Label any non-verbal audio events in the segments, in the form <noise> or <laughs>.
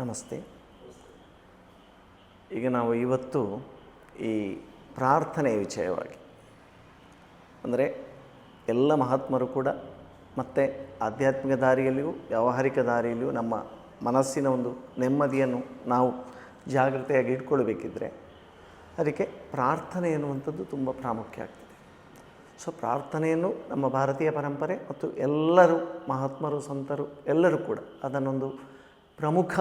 ನಮಸ್ತೆ. ಈಗ ನಾವು ಇವತ್ತು ಈ ಪ್ರಾರ್ಥನೆಯ ವಿಷಯವಾಗಿ, ಅಂದರೆ ಎಲ್ಲ ಮಹಾತ್ಮರು ಕೂಡ ಮತ್ತು ಆಧ್ಯಾತ್ಮಿಕ ದಾರಿಯಲ್ಲಿಯೂ ವ್ಯಾವಹಾರಿಕ ದಾರಿಯಲ್ಲಿಯೂ ನಮ್ಮ ಮನಸ್ಸಿನ ಒಂದು ನೆಮ್ಮದಿಯನ್ನು ನಾವು ಜಾಗ್ರತೆಯಾಗಿ ಇಟ್ಕೊಳ್ಬೇಕಿದ್ರೆ ಅದಕ್ಕೆ ಪ್ರಾರ್ಥನೆ ಎನ್ನುವಂಥದ್ದು ತುಂಬ ಪ್ರಾಮುಖ್ಯ ಆಗ್ತದೆ. ಸೊ ಪ್ರಾರ್ಥನೆಯನ್ನು ನಮ್ಮ ಭಾರತೀಯ ಪರಂಪರೆ ಮತ್ತು ಎಲ್ಲರೂ ಮಹಾತ್ಮರು, ಸಂತರು ಎಲ್ಲರೂ ಕೂಡ ಅದನ್ನೊಂದು ಪ್ರಮುಖ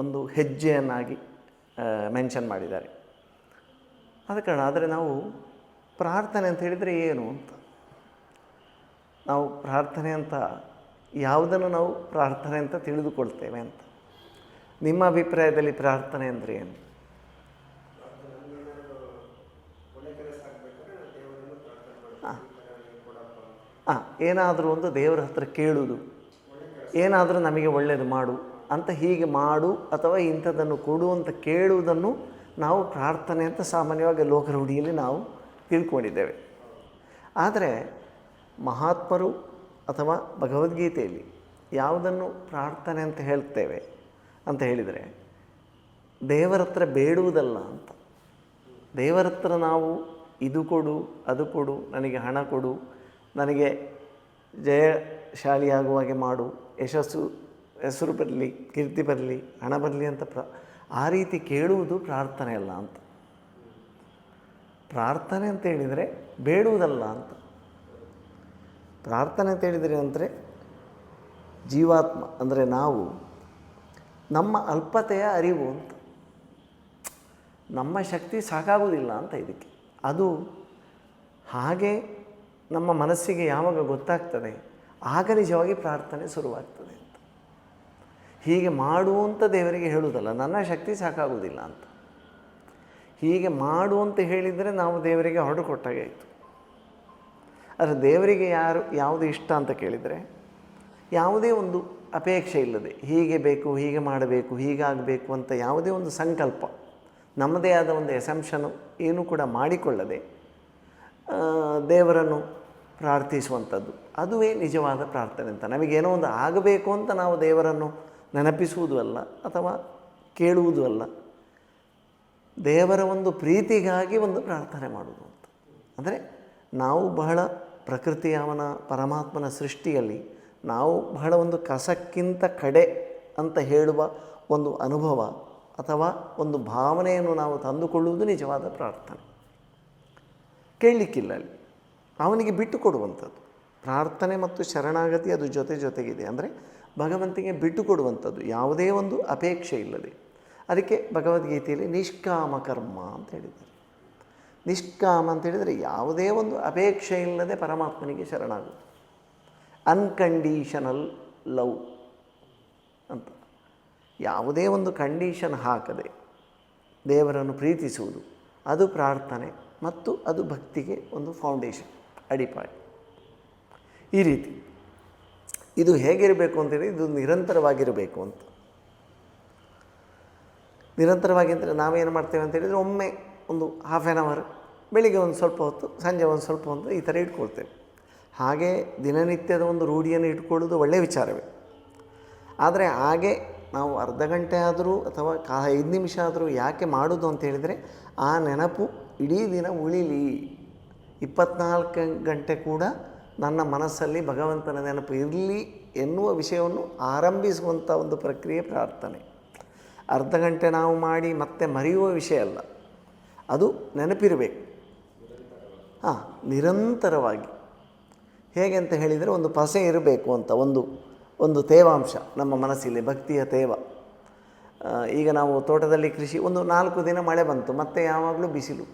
ಒಂದು ಹೆಜ್ಜೆಯನ್ನಾಗಿ ಮೆನ್ಷನ್ ಮಾಡಿದ್ದಾರೆ. ಆದ ಕಾರಣ ಆದರೆ ನಾವು ಪ್ರಾರ್ಥನೆ ಅಂತ ಹೇಳಿದರೆ ಏನು ಅಂತ? ನಾವು ಪ್ರಾರ್ಥನೆ ಅಂತ, ಯಾವುದನ್ನು ನಾವು ಪ್ರಾರ್ಥನೆ ಅಂತ ತಿಳಿದುಕೊಳ್ತೇವೆ ಅಂತ? ನಿಮ್ಮ ಅಭಿಪ್ರಾಯದಲ್ಲಿ ಪ್ರಾರ್ಥನೆ ಅಂದರೆ ಏನು? ಹಾಂ ಏನಾದರೂ ಒಂದು ದೇವರ ಹತ್ರ ಕೇಳುವುದು ಏನಾದರೂ ನಮಗೆ ಒಳ್ಳೆಯದು ಮಾಡು. ಅಂತ ಹೀಗೆ ಮಾಡು ಅಥವಾ ಇಂಥದ್ದನ್ನು ಕೊಡು ಅಂತ ಕೇಳುವುದನ್ನು ನಾವು ಪ್ರಾರ್ಥನೆ ಅಂತ ಸಾಮಾನ್ಯವಾಗಿ ಲೋಕರೂಢಿಯಲ್ಲಿ ನಾವು ತಿಳ್ಕೊಂಡಿದ್ದೇವೆ. ಆದರೆ ಮಹಾತ್ಮರು ಅಥವಾ ಭಗವದ್ಗೀತೆಯಲ್ಲಿ ಯಾವುದನ್ನು ಪ್ರಾರ್ಥನೆ ಅಂತ ಹೇಳ್ತೇವೆ ಅಂತ ಹೇಳಿದರೆ ದೇವರ ಹತ್ರ ಬೇಡುವುದಲ್ಲ ಅಂತ. ದೇವರ ಹತ್ರ ನಾವು ಇದು ಕೊಡು, ಅದು ಕೊಡು, ನನಗೆ ಹಣ ಕೊಡು, ನನಗೆ ಜಯಶಾಲಿಯಾಗುವ ಹಾಗೆ ಮಾಡು, ಯಶಸ್ಸು ಹೆಸರು ಬರಲಿ, ಕೀರ್ತಿ ಬರಲಿ, ಹಣ ಬರಲಿ ಅಂತ ಪ್ರ, ಆ ರೀತಿ ಕೇಳುವುದು ಪ್ರಾರ್ಥನೆ ಅಲ್ಲ ಅಂತ. ಪ್ರಾರ್ಥನೆ ಅಂತ ಹೇಳಿದರೆ ಬೇಡುವುದಲ್ಲ ಅಂತ. ಪ್ರಾರ್ಥನೆ ಅಂತ ಹೇಳಿದರೆ ಅಂದರೆ ಜೀವಾತ್ಮ, ಅಂದರೆ ನಾವು, ನಮ್ಮ ಅಲ್ಪತೆಯ ಅರಿವು ಅಂತ. ನಮ್ಮ ಶಕ್ತಿ ಸಾಕಾಗುವುದಿಲ್ಲ ಅಂತ ಇದಕ್ಕೆ. ಅದು ಹಾಗೆ ನಮ್ಮ ಮನಸ್ಸಿಗೆ ಯಾವಾಗ ಗೊತ್ತಾಗ್ತದೆ, ಆಗ ನಿಜವಾಗಿ ಪ್ರಾರ್ಥನೆ ಶುರುವಾಗ್ತದೆ ಹೀಗೆ ಮಾಡುವಂಥ ದೇವರಿಗೆ ಹೇಳುವುದಲ್ಲ, ನನ್ನ ಶಕ್ತಿ ಸಾಕಾಗುವುದಿಲ್ಲ ಅಂತ. ಹೀಗೆ ಮಾಡು ಅಂತ ಹೇಳಿದರೆ ನಾವು ದೇವರಿಗೆ ಹೊರಡು ಕೊಟ್ಟಾಗೆ ಆಯಿತು. ಆದರೆ ದೇವರಿಗೆ ಯಾರು, ಯಾವುದು ಇಷ್ಟ ಅಂತ ಕೇಳಿದರೆ ಯಾವುದೇ ಒಂದು ಅಪೇಕ್ಷೆ ಇಲ್ಲದೆ, ಹೀಗೆ ಬೇಕು, ಹೀಗೆ ಮಾಡಬೇಕು, ಹೀಗಾಗಬೇಕು ಅಂತ ಯಾವುದೇ ಒಂದು ಸಂಕಲ್ಪ, ನಮ್ಮದೇ ಆದ ಒಂದು ಎಸಂಪ್ಷನು ಏನೂ ಕೂಡ ಮಾಡಿಕೊಳ್ಳದೆ ದೇವರನ್ನು ಪ್ರಾರ್ಥಿಸುವಂಥದ್ದು, ಅದುವೇ ನಿಜವಾದ ಪ್ರಾರ್ಥನೆ ಅಂತ. ನಮಗೇನೋ ಒಂದು ಆಗಬೇಕು ಅಂತ ನಾವು ದೇವರನ್ನು ನೆನಪಿಸುವುದೂ ಅಲ್ಲ ಅಥವಾ ಕೇಳುವುದು ಅಲ್ಲ. ದೇವರ ಒಂದು ಪ್ರೀತಿಗಾಗಿ ಒಂದು ಪ್ರಾರ್ಥನೆ ಮಾಡುವುದು ಅಂತ. ಅಂದರೆ ನಾವು ಬಹಳ ಪ್ರಕೃತಿ ಅವನ ಪರಮಾತ್ಮನ ಸೃಷ್ಟಿಯಲ್ಲಿ ನಾವು ಬಹಳ ಒಂದು ಕಸಕ್ಕಿಂತ ಕಡೆ ಅಂತ ಹೇಳುವ ಒಂದು ಅನುಭವ ಅಥವಾ ಒಂದು ಭಾವನೆಯನ್ನು ನಾವು ತಂದುಕೊಳ್ಳುವುದು ನಿಜವಾದ ಪ್ರಾರ್ಥನೆ. ಕೇಳಲಿಕ್ಕಿಲ್ಲ ಅಲ್ಲಿ. ಅವನಿಗೆ ಬಿಟ್ಟು ಕೊಡುವಂಥದ್ದು. ಪ್ರಾರ್ಥನೆ ಮತ್ತು ಶರಣಾಗತಿ ಅದು ಜೊತೆ ಜೊತೆಗಿದೆ. ಅಂದರೆ ಭಗವಂತಿಗೆ ಬಿಟ್ಟು ಕೊಡುವಂಥದ್ದು, ಯಾವುದೇ ಒಂದು ಅಪೇಕ್ಷೆ ಇಲ್ಲದೆ. ಅದಕ್ಕೆ ಭಗವದ್ಗೀತೆಯಲ್ಲಿ ನಿಷ್ಕಾಮ ಕರ್ಮ ಅಂತ ಹೇಳಿದ್ದಾರೆ. ನಿಷ್ಕಾಮ ಅಂತ ಹೇಳಿದರೆ ಯಾವುದೇ ಒಂದು ಅಪೇಕ್ಷೆ ಇಲ್ಲದೆ ಪರಮಾತ್ಮನಿಗೆ ಶರಣಾಗುವುದು. ಅನ್ಕಂಡೀಷನಲ್ ಲವ್ ಅಂತ. ಯಾವುದೇ ಒಂದು ಕಂಡೀಷನ್ ಹಾಕದೆ ದೇವರನ್ನು ಪ್ರೀತಿಸುವುದು, ಅದು ಪ್ರಾರ್ಥನೆ ಮತ್ತು ಅದು ಭಕ್ತಿಗೆ ಒಂದು ಫೌಂಡೇಶನ್ ಅಡಿಪಾಯ. ಈ ರೀತಿ. ಇದು ಹೇಗಿರಬೇಕು ಅಂತೇಳಿ ಇದು ನಿರಂತರವಾಗಿರಬೇಕು ಅಂತ. ನಿರಂತರವಾಗಿ ಅಂದರೆ ನಾವೇನು ಮಾಡ್ತೇವೆ ಅಂತ ಹೇಳಿದರೆ ಒಮ್ಮೆ ಒಂದು ಹಾಫ್ ಆ್ಯನ್ ಅವರ್ ಬೆಳಿಗ್ಗೆ ಒಂದು ಸ್ವಲ್ಪ ಹೊತ್ತು, ಸಂಜೆ ಒಂದು ಸ್ವಲ್ಪ ಹೊತ್ತು ಈ ಥರ ಇಟ್ಕೊಳ್ತೇವೆ. ಹಾಗೆ ದಿನನಿತ್ಯದ ಒಂದು ರೂಢಿಯನ್ನು ಇಟ್ಕೊಳ್ಳೋದು ಒಳ್ಳೆಯ ವಿಚಾರವೇ. ಆದರೆ ಹಾಗೆ ನಾವು ಅರ್ಧ ಗಂಟೆ ಆದರೂ ಅಥವಾ ಕಾ ಐದು ನಿಮಿಷ ಆದರೂ ಯಾಕೆ ಮಾಡೋದು ಅಂತ ಹೇಳಿದರೆ ಆ ನೆನಪು ಇಡೀ ದಿನ ಉಳಿಲಿ. ಇಪ್ಪತ್ನಾಲ್ಕು ಗಂಟೆ ಕೂಡ ನನ್ನ ಮನಸ್ಸಲ್ಲಿ ಭಗವಂತನ ನೆನಪು ಇರಲಿ ಎನ್ನುವ ವಿಷಯವನ್ನು ಆರಂಭಿಸುವಂಥ ಒಂದು ಪ್ರಕ್ರಿಯೆ ಪ್ರಾರ್ಥನೆ. ಅರ್ಧ ಗಂಟೆ ನಾವು ಮಾಡಿ ಮತ್ತೆ ಮರೆಯುವ ವಿಷಯ ಅಲ್ಲ. ಅದು ನೆನಪಿರಬೇಕು. ಹಾಂ, ನಿರಂತರವಾಗಿ. ಹೇಗೆ ಅಂತ ಹೇಳಿದರೆ ಒಂದು ಪಸೆ ಇರಬೇಕು ಅಂತ ಒಂದು ಒಂದು ತೇವಾಂಶ, ನಮ್ಮ ಮನಸ್ಸಲ್ಲಿ ಭಕ್ತಿಯ ತೇವ. ಈಗ ನಾವು ತೋಟದಲ್ಲಿ ಕೃಷಿ, ಒಂದು ನಾಲ್ಕು ದಿನ ಮಳೆ ಬಂತು, ಮತ್ತೆ ಯಾವಾಗಲೂ ಬಿಸಿಲು.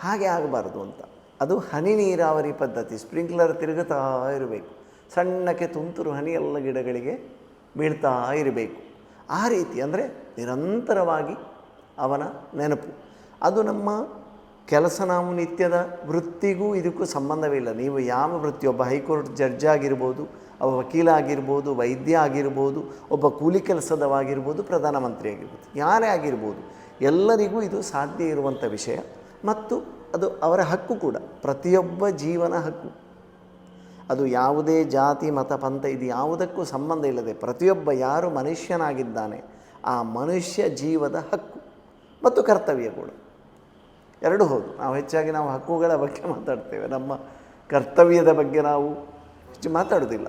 ಹಾಗೆ ಆಗಬಾರ್ದು ಅಂತ. ಅದು ಹನಿ ನೀರಾವರಿ ಪದ್ಧತಿ. ಸ್ಪ್ರಿಂಕ್ಲರ್ ತಿರುಗುತ್ತಾ ಇರಬೇಕು. ಸಣ್ಣಕ್ಕೆ ತುಂತುರು ಹನಿ ಎಲ್ಲ ಗಿಡಗಳಿಗೆ ಬೀಳ್ತಾ ಇರಬೇಕು. ಆ ರೀತಿ ಅಂದರೆ ನಿರಂತರವಾಗಿ ಅವನ ನೆನಪು. ಅದು ನಮ್ಮ ಕೆಲಸ ನಾವು ನಿತ್ಯದ ವೃತ್ತಿಗೂ ಇದಕ್ಕೂ ಸಂಬಂಧವಿಲ್ಲ ನೀವು ಯಾವ ವೃತ್ತಿ, ಒಬ್ಬ ಹೈಕೋರ್ಟ್ ಜಡ್ಜ್ ಆಗಿರ್ಬೋದು, ಒಬ್ಬ ವಕೀಲ ಆಗಿರ್ಬೋದು, ವೈದ್ಯ ಆಗಿರ್ಬೋದು, ಒಬ್ಬ ಕೂಲಿ ಕೆಲಸದವಾಗಿರ್ಬೋದು, ಪ್ರಧಾನಮಂತ್ರಿ ಆಗಿರ್ಬೋದು, ಯಾರೇ ಆಗಿರ್ಬೋದು, ಎಲ್ಲರಿಗೂ ಇದು ಸಾಧ್ಯ ಇರುವಂಥ ವಿಷಯ. ಮತ್ತು ಅದು ಅವರ ಹಕ್ಕು ಕೂಡ, ಪ್ರತಿಯೊಬ್ಬ ಜೀವನ ಹಕ್ಕು. ಅದು ಯಾವುದೇ ಜಾತಿ, ಮತ, ಪಂಥ ಇದು ಯಾವುದಕ್ಕೂ ಸಂಬಂಧ ಇಲ್ಲದೆ ಪ್ರತಿಯೊಬ್ಬ ಯಾರು ಮನುಷ್ಯನಾಗಿದ್ದಾನೆ, ಆ ಮನುಷ್ಯ ಜೀವದ ಹಕ್ಕು ಮತ್ತು ಕರ್ತವ್ಯ ಕೂಡ. ಎರಡೂ ಹೌದು ನಾವು ಹೆಚ್ಚಾಗಿ ನಾವು ಹಕ್ಕುಗಳ ಬಗ್ಗೆ ಮಾತಾಡ್ತೇವೆ, ನಮ್ಮ ಕರ್ತವ್ಯದ ಬಗ್ಗೆ ನಾವು ಹೆಚ್ಚು ಮಾತಾಡೋದಿಲ್ಲ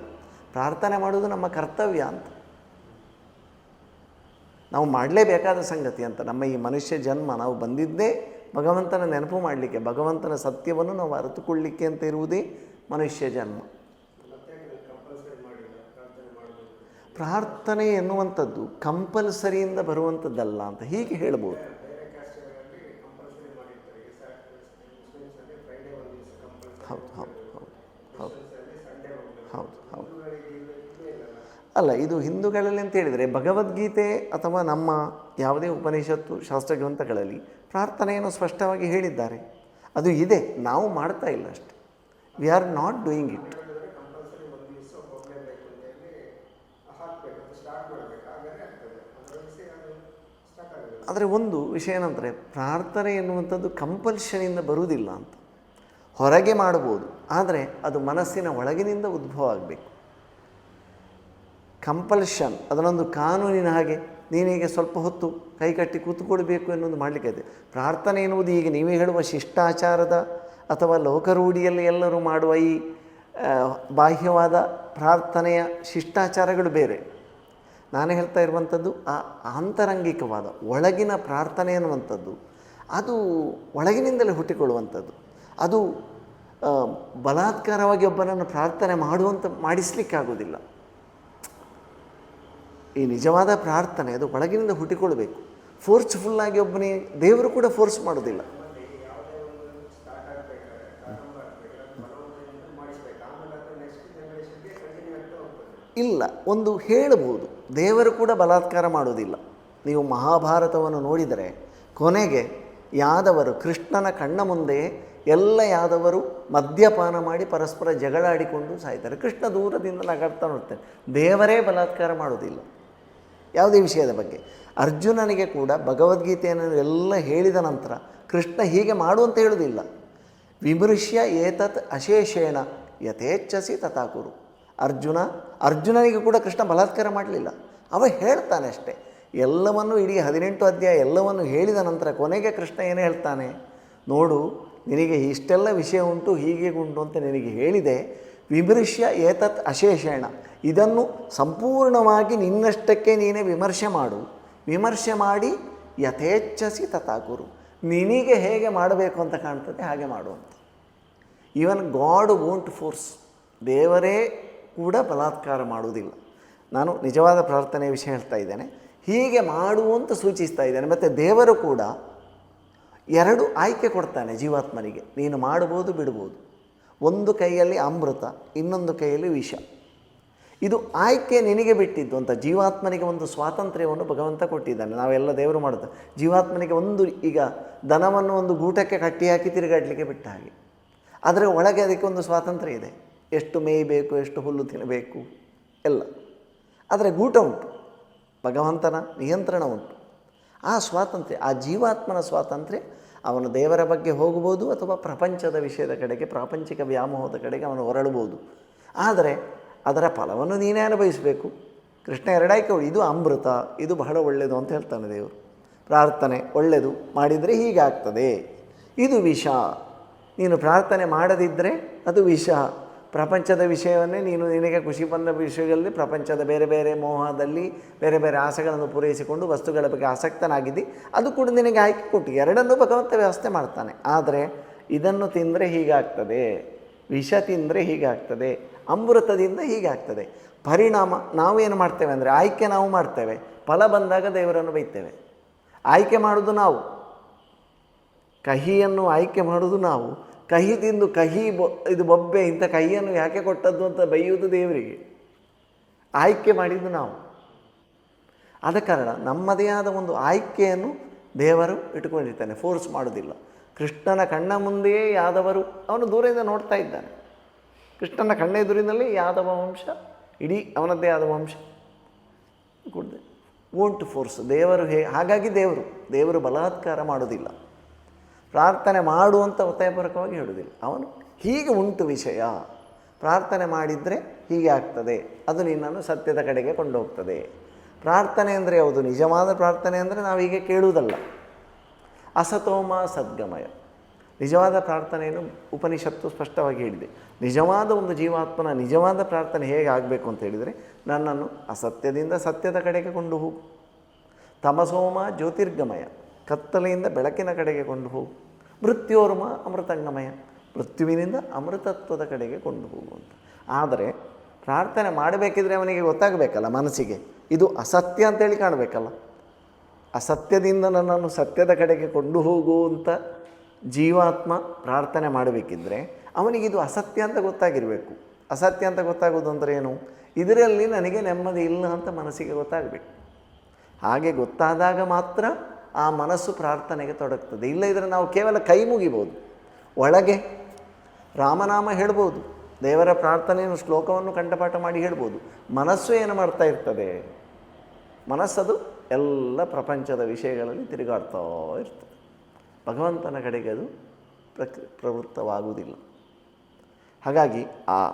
ಪ್ರಾರ್ಥನೆ ಮಾಡೋದು ನಮ್ಮ ಕರ್ತವ್ಯ ಅಂತ. ನಾವು ಮಾಡಲೇಬೇಕಾದ ಸಂಗತಿ ಅಂತ, ನಮ್ಮ ಈ ಮನುಷ್ಯ ಜನ್ಮ, ನಾವು ಬಂದಿದ್ದೇ ಭಗವಂತನ ನೆನಪು ಮಾಡಲಿಕ್ಕೆ, ಭಗವಂತನ ಸತ್ಯವನ್ನು ನಾವು ಅರಿತುಕೊಳ್ಳಿಕ್ಕೆ ಅಂತ ಇರುವುದೇ ಮನುಷ್ಯ ಜನ್ಮ. ಪ್ರಾರ್ಥನೆ ಎನ್ನುವಂಥದ್ದು ಕಂಪಲ್ಸರಿಯಿಂದ ಬರುವಂಥದ್ದಲ್ಲ ಅಂತ ಹೀಗೆ ಹೇಳ್ಬೋದು. ಹೌದು ಹೌದು ಹೌದು ಹೌದು ಹೌದು ಅಲ್ಲ, ಇದು ಹಿಂದೂಗಳಲ್ಲಿ ಅಂತ ಹೇಳಿದರೆ ಭಗವದ್ಗೀತೆ ಅಥವಾ ನಮ್ಮ ಯಾವುದೇ ಉಪನಿಷತ್ತು ಶಾಸ್ತ್ರ ಗ್ರಂಥಗಳಲ್ಲಿ ಪ್ರಾರ್ಥನೆಯನ್ನು ಸ್ಪಷ್ಟವಾಗಿ ಹೇಳಿದ್ದಾರೆ. ಅದು ಇದೆ, ನಾವು ಮಾಡ್ತಾ ಇಲ್ಲ ಅಷ್ಟೆ. We are not doing it ಆದರೆ ಒಂದು ವಿಷಯ ಏನಂದರೆ, ಪ್ರಾರ್ಥನೆ ಎನ್ನುವಂಥದ್ದು ಕಂಪಲ್ಷನಿಂದ ಬರುವುದಿಲ್ಲ ಅಂತ. ಹೊರಗೆ ಮಾಡ್ಬೋದು, ಆದರೆ ಅದು ಮನಸ್ಸಿನ ಒಳಗಿನಿಂದ ಉದ್ಭವ ಆಗಬೇಕು. ಕಂಪಲ್ಷನ್ ಅದನ್ನೊಂದು ಕಾನೂನಿನ ಹಾಗೆ ನೀನೀಗ ಸ್ವಲ್ಪ ಹೊತ್ತು ಕೈಕಟ್ಟಿ ಕೂತ್ಕೊಳ್ಬೇಕು ಎನ್ನುವುದು ಮಾಡಲಿಕ್ಕೆ ಪ್ರಾರ್ಥನೆ ಎನ್ನುವುದು ಈಗ ನೀವೇ ಹೇಳುವ ಶಿಷ್ಟಾಚಾರದ ಅಥವಾ ಲೋಕರೂಢಿಯಲ್ಲಿ ಎಲ್ಲರೂ ಮಾಡುವ ಈ ಬಾಹ್ಯವಾದ ಪ್ರಾರ್ಥನೆಯ ಶಿಷ್ಟಾಚಾರಗಳು ಬೇರೆ. ನಾನು ಹೇಳ್ತಾ ಇರುವಂಥದ್ದು ಆ ಆಂತರಂಗಿಕವಾದ, ಒಳಗಿನ ಪ್ರಾರ್ಥನೆ ಅನ್ನುವಂಥದ್ದು ಅದು ಒಳಗಿನಿಂದಲೇ ಹುಟ್ಟಿಕೊಳ್ಳುವಂಥದ್ದು. ಅದು ಬಲಾತ್ಕಾರವಾಗಿ ಒಬ್ಬನನ್ನು ಪ್ರಾರ್ಥನೆ ಮಾಡುವಂಥ ಮಾಡಿಸ್ಲಿಕ್ಕಾಗೋದಿಲ್ಲ ಈ ನಿಜವಾದ ಪ್ರಾರ್ಥನೆ, ಅದು ಒಳಗಿನಿಂದ ಹುಟ್ಟಿಕೊಳ್ಬೇಕು ಫೋರ್ಸ್ಫುಲ್ಲಾಗಿ ಒಬ್ಬನೇ, ದೇವರು ಕೂಡ ಫೋರ್ಸ್ ಮಾಡೋದಿಲ್ಲ ಇಲ್ಲ, ಒಂದು ಹೇಳಬಹುದು. ದೇವರು ಕೂಡ ಬಲಾತ್ಕಾರ ಮಾಡೋದಿಲ್ಲ ನೀವು ಮಹಾಭಾರತವನ್ನು ನೋಡಿದರೆ, ಕೊನೆಗೆ ಯಾದವರು, ಕೃಷ್ಣನ ಕಣ್ಣ ಮುಂದೆ ಎಲ್ಲ ಯಾದವರು ಮದ್ಯಪಾನ ಮಾಡಿ ಪರಸ್ಪರ ಜಗಳಾಡಿಕೊಂಡು ಸಾಯ್ತಾರೆ. ಕೃಷ್ಣ ದೂರದಿಂದ ನಗಾಡ್ತಾ ನೋಡ್ತಾನೆ. ದೇವರೇ ಬಲಾತ್ಕಾರ ಮಾಡೋದಿಲ್ಲ ಯಾವುದೇ ವಿಷಯದ ಬಗ್ಗೆ. ಅರ್ಜುನನಿಗೆ ಕೂಡ ಭಗವದ್ಗೀತೆಯನ್ನು ಎಲ್ಲ ಹೇಳಿದ ನಂತರ ಕೃಷ್ಣ ಹೀಗೆ ಮಾಡು ಅಂತ ಹೇಳುವುದಿಲ್ಲ. ವಿಮೃಶ್ಯ ಏತತ್ ಅಶೇಷೇಣ ಯಥೇಚ್ಛಸಿ ತಥಾಕುರು. ಅರ್ಜುನ, ಅರ್ಜುನನಿಗೆ ಕೂಡ ಕೃಷ್ಣ ಬಲಾತ್ಕಾರ ಮಾಡಲಿಲ್ಲ. ಅವ ಹೇಳ್ತಾನೆ ಅಷ್ಟೇ. ಎಲ್ಲವನ್ನು ಇಡೀ ಹದಿನೆಂಟು ಅಧ್ಯಾಯ ಎಲ್ಲವನ್ನು ಹೇಳಿದ ನಂತರ ಕೊನೆಗೆ ಕೃಷ್ಣ ಏನು ಹೇಳ್ತಾನೆ? ನೋಡು, ನಿನಗೆ ಇಷ್ಟೆಲ್ಲ ವಿಷಯ ಉಂಟು, ಹೀಗೆ ಉಂಟು ಅಂತ ನಿನಗೆ ಹೇಳಿದೆ. ವಿಮರ್ಶ್ಯ ಏತತ್ ಅಶೇಷೇಣ. ಇದನ್ನು ಸಂಪೂರ್ಣವಾಗಿ ನಿನ್ನಷ್ಟಕ್ಕೆ ನೀನೇ ವಿಮರ್ಶೆ ಮಾಡು. ವಿಮರ್ಶೆ ಮಾಡಿ ಯಥೇಚ್ಛಸಿ ತಥಾಕುರು ನಿನಗೆ ಹೇಗೆ ಮಾಡಬೇಕು ಅಂತ ಕಾಣ್ತದೆ ಹಾಗೆ ಮಾಡುವಂಥ ಈವನ್ ಗಾಡ್ ವೋಂಟ್ ಫೋರ್ಸ್ ದೇವರೇ ಕೂಡ ಬಲಾತ್ಕಾರ ಮಾಡುವುದಿಲ್ಲ. ನಾನು ನಿಜವಾದ ಪ್ರಾರ್ಥನೆಯ ವಿಷಯ ಹೇಳ್ತಾ ಇದ್ದೇನೆ. ಹೀಗೆ ಮಾಡುವಂತ ಸೂಚಿಸ್ತಾ ಇದ್ದೇನೆ. ಮತ್ತು ದೇವರು ಕೂಡ ಎರಡು ಆಯ್ಕೆ ಕೊಡ್ತಾನೆ ಜೀವಾತ್ಮನಿಗೆ. ನೀನು ಮಾಡ್ಬೋದು ಬಿಡ್ಬೋದು ಒಂದು ಕೈಯಲ್ಲಿ ಅಮೃತ, ಇನ್ನೊಂದು ಕೈಯಲ್ಲಿ ವಿಷ. ಇದು ಆಯ್ಕೆ ನಿನಗೆ ಬಿಟ್ಟಿದ್ದು ಅಂತ ಜೀವಾತ್ಮನಿಗೆ ಒಂದು ಸ್ವಾತಂತ್ರ್ಯವನ್ನು ಭಗವಂತ ಕೊಟ್ಟಿದ್ದಾನೆ. ನಾವೆಲ್ಲ ದೇವರು ಮಾಡುತ್ತೆ. ಜೀವಾತ್ಮನಿಗೆ ಒಂದು ಈಗ ದನವನ್ನು ಒಂದು ಗೂಟಕ್ಕೆ ಕಟ್ಟಿ ಹಾಕಿ ತಿರುಗಾಡಲಿಕ್ಕೆ ಬಿಟ್ಟ ಹಾಗೆ. ಆದರೆ ಒಳಗೆ ಅದಕ್ಕೆ ಒಂದು ಸ್ವಾತಂತ್ರ್ಯ ಇದೆ. ಎಷ್ಟು ಮೇಯಬೇಕು ಎಷ್ಟು ಹುಲ್ಲು ತಿನ್ನಬೇಕು ಎಲ್ಲ. ಆದರೆ ಗೂಟ ಉಂಟು. ಭಗವಂತನ ನಿಯಂತ್ರಣ ಉಂಟು. ಆ ಸ್ವಾತಂತ್ರ್ಯ, ಆ ಜೀವಾತ್ಮನ ಸ್ವಾತಂತ್ರ್ಯ ಅವನು ದೇವರ ಬಗ್ಗೆ ಹೋಗ್ಬೋದು ಅಥವಾ ಪ್ರಪಂಚದ ವಿಷಯದ ಕಡೆಗೆ, ಪ್ರಾಪಂಚಿಕ ವ್ಯಾಮೋಹದ ಕಡೆಗೆ ಅವನು ಹೊರಡ್ಬೋದು. ಆದರೆ ಅದರ ಫಲವನ್ನು ನೀನೇ ಅನುಭವಿಸಬೇಕು. ಕೃಷ್ಣ ಎರಡಾಯ್ಕೆ ಇದು ಅಮೃತ, ಇದು ಬಹಳ ಒಳ್ಳೆಯದು ಅಂತ ಹೇಳ್ತಾನೆ ದೇವರು. ಪ್ರಾರ್ಥನೆ ಒಳ್ಳೆಯದು, ಮಾಡಿದರೆ ಹೀಗಾಗ್ತದೆ. ಇದು ವಿಷ. ನೀನು ಪ್ರಾರ್ಥನೆ ಮಾಡದಿದ್ದರೆ ಅದು ವಿಷ. ಪ್ರಪಂಚದ ವಿಷಯವನ್ನೇ ನೀನು ನಿನಗೆ ಖುಷಿ ಬಂದ ವಿಷಯಗಳಲ್ಲಿ ಪ್ರಪಂಚದ ಬೇರೆ ಬೇರೆ ಮೋಹದಲ್ಲಿ ಬೇರೆ ಬೇರೆ ಆಸೆಗಳನ್ನು ಪೂರೈಸಿಕೊಂಡು ವಸ್ತುಗಳ ಬಗ್ಗೆ ಆಸಕ್ತನಾಗಿದ್ದಿ. ಅದು ಕೂಡ ನಿನಗೆ ಆಯ್ಕೆ ಕೊಟ್ಟು ಎರಡನ್ನೂ ಭಗವಂತ ವ್ಯವಸ್ಥೆ ಮಾಡ್ತಾನೆ. ಆದರೆ ಇದನ್ನು ತಿಂದರೆ ಹೀಗಾಗ್ತದೆ, ವಿಷ ತಿಂದರೆ ಹೀಗಾಗ್ತದೆ, ಅಮೃತದಿಂದ ಹೀಗಾಗ್ತದೆ. ಪರಿಣಾಮ ನಾವು ಏನು ಮಾಡ್ತೇವೆ ಅಂದರೆ ಆಯ್ಕೆ ನಾವು ಮಾಡ್ತೇವೆ, ಫಲ ಬಂದಾಗ ದೇವರನ್ನು ಬೈತೇವೆ. ಆಯ್ಕೆ ಮಾಡೋದು ನಾವು. ಕಹಿಯನ್ನು ಆಯ್ಕೆ ಮಾಡೋದು ನಾವು. ಕಹಿ ತಿಂದು ಕಹಿ ಬೊ, ಇದು ಬೊಬ್ಬೆ, ಇಂಥ ಕಹಿಯನ್ನು ಯಾಕೆ ಕೊಟ್ಟದ್ದು ಅಂತ ಬೈಯುವುದು ದೇವರಿಗೆ? ಆಯ್ಕೆ ಮಾಡಿದ್ದು ನಾವು. ಆದ ಕಾರಣ ನಮ್ಮದೇ ಆದ ಒಂದು ಆಯ್ಕೆಯನ್ನು ದೇವರು ಇಟ್ಟುಕೊಂಡಿರ್ತಾನೆ, ಫೋರ್ಸ್ ಮಾಡೋದಿಲ್ಲ ಕೃಷ್ಣನ ಕಣ್ಣ ಮುಂದೆಯೇ ಯಾದವರು, ಅವನು ದೂರದಿಂದ ನೋಡ್ತಾ ಇದ್ದಾನೆ. ಕೃಷ್ಣನ ಕಣ್ಣೆದುರಿನಲ್ಲಿ ಯಾದವ ವಂಶ, ಇಡೀ ಅವನದ್ದೇ ಆದ ವಂಶ. ಕೊಡದೆ ವೋಂಟ್ ಫೋರ್ಸ್ ದೇವರು ಹೇ, ಹಾಗಾಗಿ ದೇವರು ದೇವರು ಬಲಾತ್ಕಾರ ಮಾಡೋದಿಲ್ಲ ಪ್ರಾರ್ಥನೆ ಮಾಡುವಂಥ ಒತ್ತಾಯಪೂರ್ವಕವಾಗಿ ಹೇಳುವುದಿಲ್ಲ. ಅವನು ಹೀಗೆ ಉಂಟು ವಿಷಯ. ಪ್ರಾರ್ಥನೆ ಮಾಡಿದರೆ ಹೀಗೆ ಆಗ್ತದೆ. ಅದು ನಿನ್ನನ್ನು ಸತ್ಯದ ಕಡೆಗೆ ಕೊಂಡೋಗ್ತದೆ. ಪ್ರಾರ್ಥನೆ ಅಂದರೆ ಯಾವುದು? ನಿಜವಾದ ಪ್ರಾರ್ಥನೆ ಅಂದರೆ ನಾವು ಹೀಗೆ ಕೇಳುವುದಲ್ಲ. ಅಸತೋಮ ಸದ್ಗಮಯ. ನಿಜವಾದ ಪ್ರಾರ್ಥನೆಯನ್ನು ಉಪನಿಷತ್ತು ಸ್ಪಷ್ಟವಾಗಿ ಹೇಳಿದೆ. ನಿಜವಾದ ಒಂದು ಜೀವಾತ್ಮನ ನಿಜವಾದ ಪ್ರಾರ್ಥನೆ ಹೇಗೆ ಆಗಬೇಕು ಅಂತ ಹೇಳಿದರೆ ನನ್ನನ್ನು ಅಸತ್ಯದಿಂದ ಸತ್ಯದ ಕಡೆಗೆ ಕೊಂಡು ಹೋಗು. ತಮಸೋಮ ಜ್ಯೋತಿರ್ಗಮಯ. ಕತ್ತಲೆಯಿಂದ ಬೆಳಕಿನ ಕಡೆಗೆ ಕೊಂಡು ಹೋಗು. ಮೃತ್ಯೋರ್ಮ ಅಮೃತಂಗಮಯ. ಮೃತ್ಯುವಿನಿಂದ ಅಮೃತತ್ವದ ಕಡೆಗೆ ಕೊಂಡು ಹೋಗುವಂತ ಆದರೆ ಪ್ರಾರ್ಥನೆ ಮಾಡಬೇಕಿದ್ರೆ ಅವನಿಗೆ ಗೊತ್ತಾಗಬೇಕಲ್ಲ ಮನಸ್ಸಿಗೆ. ಇದು ಅಸತ್ಯ ಅಂತೇಳಿ ಕಾಣಬೇಕಲ್ಲ. ಅಸತ್ಯದಿಂದ ನನ್ನನ್ನು ಸತ್ಯದ ಕಡೆಗೆ ಕೊಂಡು ಹೋಗುವಂಥ ಜೀವಾತ್ಮ ಪ್ರಾರ್ಥನೆ ಮಾಡಬೇಕಿದ್ರೆ ಅವನಿಗಿದು ಅಸತ್ಯ ಅಂತ ಗೊತ್ತಾಗಿರಬೇಕು. ಅಸತ್ಯ ಅಂತ ಗೊತ್ತಾಗೋದು ಅಂದರೆ ಏನು? ಇದರಲ್ಲಿ ನನಗೆ ನೆಮ್ಮದಿ ಇಲ್ಲ ಅಂತ ಮನಸ್ಸಿಗೆ ಗೊತ್ತಾಗಬೇಕು. ಹಾಗೆ ಗೊತ್ತಾದಾಗ ಮಾತ್ರ ಆ ಮನಸ್ಸು ಪ್ರಾರ್ಥನೆಗೆ ತೊಡಗ್ತದೆ. ಇಲ್ಲದಿದ್ದರೆ ನಾವು ಕೇವಲ ಕೈ ಮುಗಿಬೋದು. ಒಳಗೆ ರಾಮನಾಮ ಹೇಳ್ಬೋದು. ದೇವರ ಪ್ರಾರ್ಥನೆಯನ್ನು ಶ್ಲೋಕವನ್ನು ಕಂಠಪಾಠ ಮಾಡಿ ಹೇಳ್ಬೋದು. ಮನಸ್ಸು ಏನು ಮಾಡ್ತಾ ಇರ್ತದೆ? ಮನಸ್ಸದು ಎಲ್ಲ ಪ್ರಪಂಚದ ವಿಷಯಗಳಲ್ಲಿ ತಿರುಗಾಡ್ತಾ ಇರ್ತದೆ. ಭಗವಂತನ ಕಡೆಗೆ ಅದು ಪ್ರಕ್, ಪ್ರವೃತ್ತವಾಗುವುದಿಲ್ಲ. ಹಾಗಾಗಿ ಆ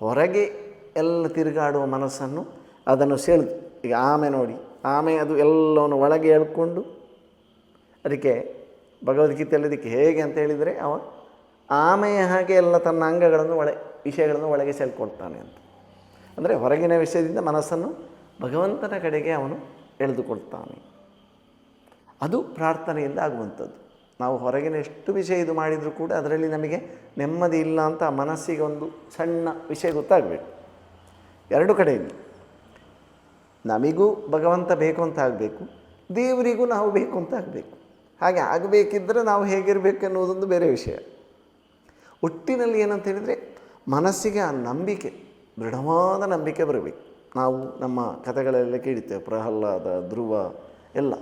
ಹೊರಗೆ ಎಲ್ಲ ತಿರುಗಾಡುವ ಮನಸ್ಸನ್ನು ಅದನ್ನು ಸೆಳೆದು, ಈಗ ಆಮೆ ನೋಡಿ, ಆಮೆ ಅದು ಎಲ್ಲವನ್ನು ಒಳಗೆ ಎಳ್ಕೊಂಡು ಅದಕ್ಕೆ ಭಗವದ್ಗೀತೆಯಲ್ಲಿ ಅದಕ್ಕೆ ಹೇಗೆ ಅಂತ ಹೇಳಿದರೆ ಅವ ಆಮೆಯ ಹಾಗೆ ಎಲ್ಲ ತನ್ನ ಅಂಗಗಳನ್ನು ಒಳ, ವಿಷಯಗಳನ್ನು ಒಳಗೆ ಸೇರಿಕೊಳ್ತಾನೆ ಅಂತ. ಅಂದರೆ ಹೊರಗಿನ ವಿಷಯದಿಂದ ಮನಸ್ಸನ್ನು ಭಗವಂತನ ಕಡೆಗೆ ಅವನು ಎಳೆದುಕೊಳ್ತಾನೆ. ಅದು ಪ್ರಾರ್ಥನೆಯಿಂದ ಆಗುವಂಥದ್ದು. ನಾವು ಹೊರಗಿನ ಎಷ್ಟು ವಿಷಯ ಇದು ಮಾಡಿದರೂ ಕೂಡ ಅದರಲ್ಲಿ ನಮಗೆ ನೆಮ್ಮದಿ ಇಲ್ಲ ಅಂತ ಮನಸ್ಸಿಗೆ ಒಂದು ಸಣ್ಣ ವಿಷಯ ಗೊತ್ತಾಗಬೇಕು. ಎರಡು ಕಡೆಯಲ್ಲಿ ನಮಿಗೂ ಭಗವಂತ ಬೇಕು ಅಂತ ಆಗಬೇಕು. ದೇವರಿಗೂ ನಾವು ಬೇಕು ಅಂತ ಆಗಬೇಕು. ಹಾಗೆ ಆಗಬೇಕಿದ್ದರೆ ನಾವು ಹೇಗಿರಬೇಕು ಅನ್ನೋದೊಂದು ಬೇರೆ ವಿಷಯ. ಒಟ್ಟಿನಲ್ಲಿ ಏನಂತ ಹೇಳಿದರೆ ಮನಸ್ಸಿಗೆ ಆ ನಂಬಿಕೆ, ದೃಢವಾದ ನಂಬಿಕೆ ಬರಬೇಕು. ನಾವು ನಮ್ಮ ಕಥೆಗಳೆಲ್ಲ ಕೇಳಿದ್ದೇವೆ ಪ್ರಹ್ಲಾದ, ಧ್ರುವ, ಎಲ್ಲ.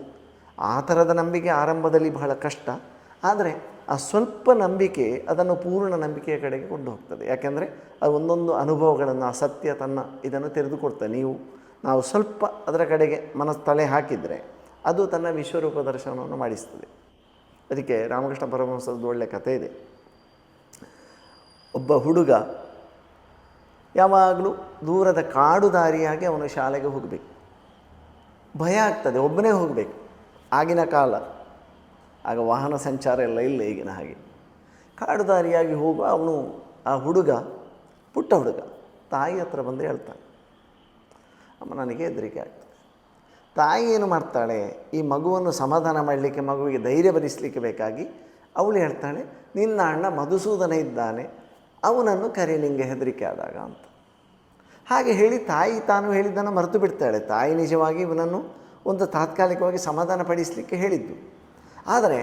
ಆ ಥರದ ನಂಬಿಕೆ ಆರಂಭದಲ್ಲಿ ಬಹಳ ಕಷ್ಟ. ಆದರೆ ಆ ಸ್ವಲ್ಪ ನಂಬಿಕೆ ಅದನ್ನು ಪೂರ್ಣ ನಂಬಿಕೆಯ ಕಡೆಗೆ ಕೊಂಡು ಹೋಗ್ತದೆ ಯಾಕೆಂದರೆ ಅದು ಒಂದೊಂದು ಅನುಭವಗಳನ್ನು, ಆ ಸತ್ಯ ತನ್ನ ಇದನ್ನು ತೆರೆದುಕೊಡ್ತದೆ. ನೀವು, ನಾವು ಸ್ವಲ್ಪ ಅದರ ಕಡೆಗೆ ಮನಸ್ಸು ತಲೆ ಹಾಕಿದರೆ ಅದು ತನ್ನ ವಿಶ್ವರೂಪ ದರ್ಶನವನ್ನು ಮಾಡಿಸ್ತದೆ. ಅದಕ್ಕೆ ರಾಮಕೃಷ್ಣ ಪರಮಹಂಸದ್ದು ಒಳ್ಳೆಯ ಕಥೆ ಇದೆ. ಒಬ್ಬ ಹುಡುಗ ಯಾವಾಗಲೂ ದೂರದ ಕಾಡು ದಾರಿಯಾಗಿ ಅವನು ಶಾಲೆಗೆ ಹೋಗಬೇಕು. ಭಯ ಆಗ್ತದೆ, ಒಬ್ಬನೇ ಹೋಗಬೇಕು. ಆಗಿನ ಕಾಲ, ಆಗ ವಾಹನ ಸಂಚಾರ ಎಲ್ಲ ಇಲ್ಲ ಈಗಿನ ಹಾಗೆ. ಕಾಡು ದಾರಿಯಾಗಿ ಹೋಗುವ ಅವನು, ಆ ಹುಡುಗ, ಪುಟ್ಟ ಹುಡುಗ, ತಾಯಿ ಹತ್ರ ಬಂದು ಹೇಳ್ತಾನೆ, ಅಮ್ಮ, ನನಗೆ ಹೆದರಿಕೆ ಆಗ್ತದೆ ತಾಯಿ ಏನು ಮಾಡ್ತಾಳೆ? ಈ ಮಗುವನ್ನು ಸಮಾಧಾನ ಮಾಡಲಿಕ್ಕೆ, ಮಗುವಿಗೆ ಧೈರ್ಯ ಭರಿಸಲಿಕ್ಕೆ ಬೇಕಾಗಿ ಅವಳು ಹೇಳ್ತಾಳೆ, ನಿನ್ನ ಅಣ್ಣ ಮಧುಸೂದನ ಇದ್ದಾನೆ, ಅವನನ್ನು ಕರೆ ನಿಂಗೆ ಹೆದರಿಕೆ ಆದಾಗ ಅಂತ. ಹಾಗೆ ಹೇಳಿ ತಾಯಿ ತಾನು ಹೇಳಿದ್ದನ್ನು ಮರೆತು ಬಿಡ್ತಾಳೆ. ತಾಯಿ ನಿಜವಾಗಿ ಇವನನ್ನು ಒಂದು ತಾತ್ಕಾಲಿಕವಾಗಿ ಸಮಾಧಾನ ಪಡಿಸಲಿಕ್ಕೆ ಹೇಳಿದ್ದು. ಆದರೆ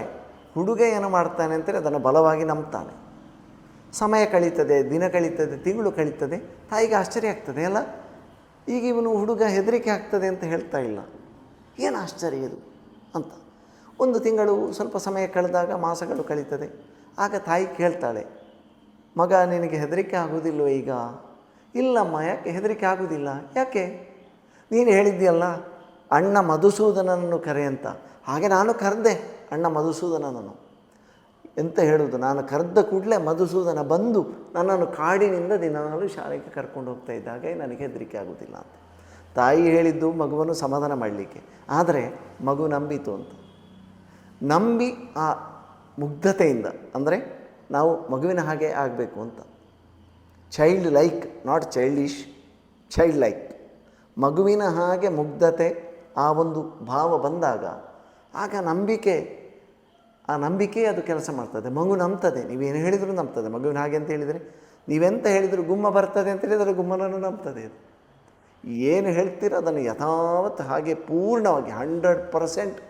ಹುಡುಗ ಏನು ಮಾಡ್ತಾನೆ ಅಂತೇಳಿ ಅದನ್ನು ಬಲವಾಗಿ ನಂಬ್ತಾನೆ. ಸಮಯ ಕಳೀತದೆ, ದಿನ ಕಳೀತದೆ, ತಿಂಗಳು ಕಳೀತದೆ, ತಾಯಿಗೆ ಆಶ್ಚರ್ಯ ಆಗ್ತದೆ, ಅಲ್ಲ? ಈಗ ಇವನು ಹುಡುಗ ಹೆದರಿಕೆ ಆಗ್ತದೆ ಅಂತ ಹೇಳ್ತಾ ಇಲ್ಲ. ಏನು ಆಶ್ಚರ್ಯ ಇದು ಅಂತ. ಒಂದು ತಿಂಗಳು ಸ್ವಲ್ಪ ಸಮಯ ಕಳೆದಾಗ ಮಾಸಗಳು ಕಳೀತದೆ. ಆಗ ತಾಯಿ ಕೇಳ್ತಾಳೆ, ಮಗ, ನಿನಗೆ ಹೆದರಿಕೆ ಆಗೋದಿಲ್ವ ಈಗ? ಇಲ್ಲಮ್ಮ, ಯಾಕೆ ಹೆದರಿಕೆ ಆಗೋದಿಲ್ಲ? ಯಾಕೆ? ನೀನು ಹೇಳಿದ್ದೀಯಲ್ಲ, ಅಣ್ಣ ಮಧುಸೂದನನನ್ನು ಕರೆ ಅಂತ. ಹಾಗೆ ನಾನು ಕರೆದೆ, ಅಣ್ಣ ಮಧುಸೂದನನನ್ನು. ಎಂತ ಹೇಳೋದು? ನಾನು ಕರೆದ ಕೂಡಲೇ ಮಧುಸೂದನ ಬಂದು ನನ್ನನ್ನು ಕಾಡಿನಿಂದ ದಿನಾಲು ಶಾಲೆಗೆ ಕರ್ಕೊಂಡು ಹೋಗ್ತಾ ಇದ್ದಾಗ ನನಗೆ ಹೆದರಿಕೆ ಆಗೋದಿಲ್ಲ ಅಂತ. ತಾಯಿ ಹೇಳಿದ್ದು ಮಗುವನ್ನು ಸಮಾಧಾನ ಮಾಡಲಿಕ್ಕೆ. ಆದರೆ ಮಗು ನಂಬಿತು ಅಂತ. ನಂಬಿ ಆ ಮುಗ್ಧತೆಯಿಂದ, ಅಂದರೆ ನಾವು ಮಗುವಿನ ಹಾಗೆ ಆಗಬೇಕು ಅಂತ. Child like not childish child like ಮಗುವಿನ ಹಾಗೆ ಮುಗ್ಧತೆ ಆ ಒಂದು ಭಾವ ಬಂದಾಗ, ಆಗ ನಂಬಿಕೆ ಆ ನಂಬಿಕೆ ಅದು ಕೆಲಸ ಮಾಡ್ತದೆ. ಮಗು ನಂಬ್ತದೆ. ನೀವೇನು ಹೇಳಿದರೂ ನಂಬ್ತದೆ. ಮಗುವಿನ ಹಾಗೆ ಅಂತ ಹೇಳಿದರೆ ನೀವೆಂತ ಹೇಳಿದರೂ ಗುಮ್ಮ ಬರ್ತದೆ ಅಂತ ಹೇಳಿದರೆ ಗುಮ್ಮನನ್ನು ನಂಬ್ತದೆ ಅದು. ಏನು ಹೇಳ್ತೀರೋ ಅದನ್ನು ಯಥಾವತ್ ಹಾಗೆ ಪೂರ್ಣವಾಗಿ ಹಂಡ್ರೆಡ್ ಪರ್ಸೆಂಟ್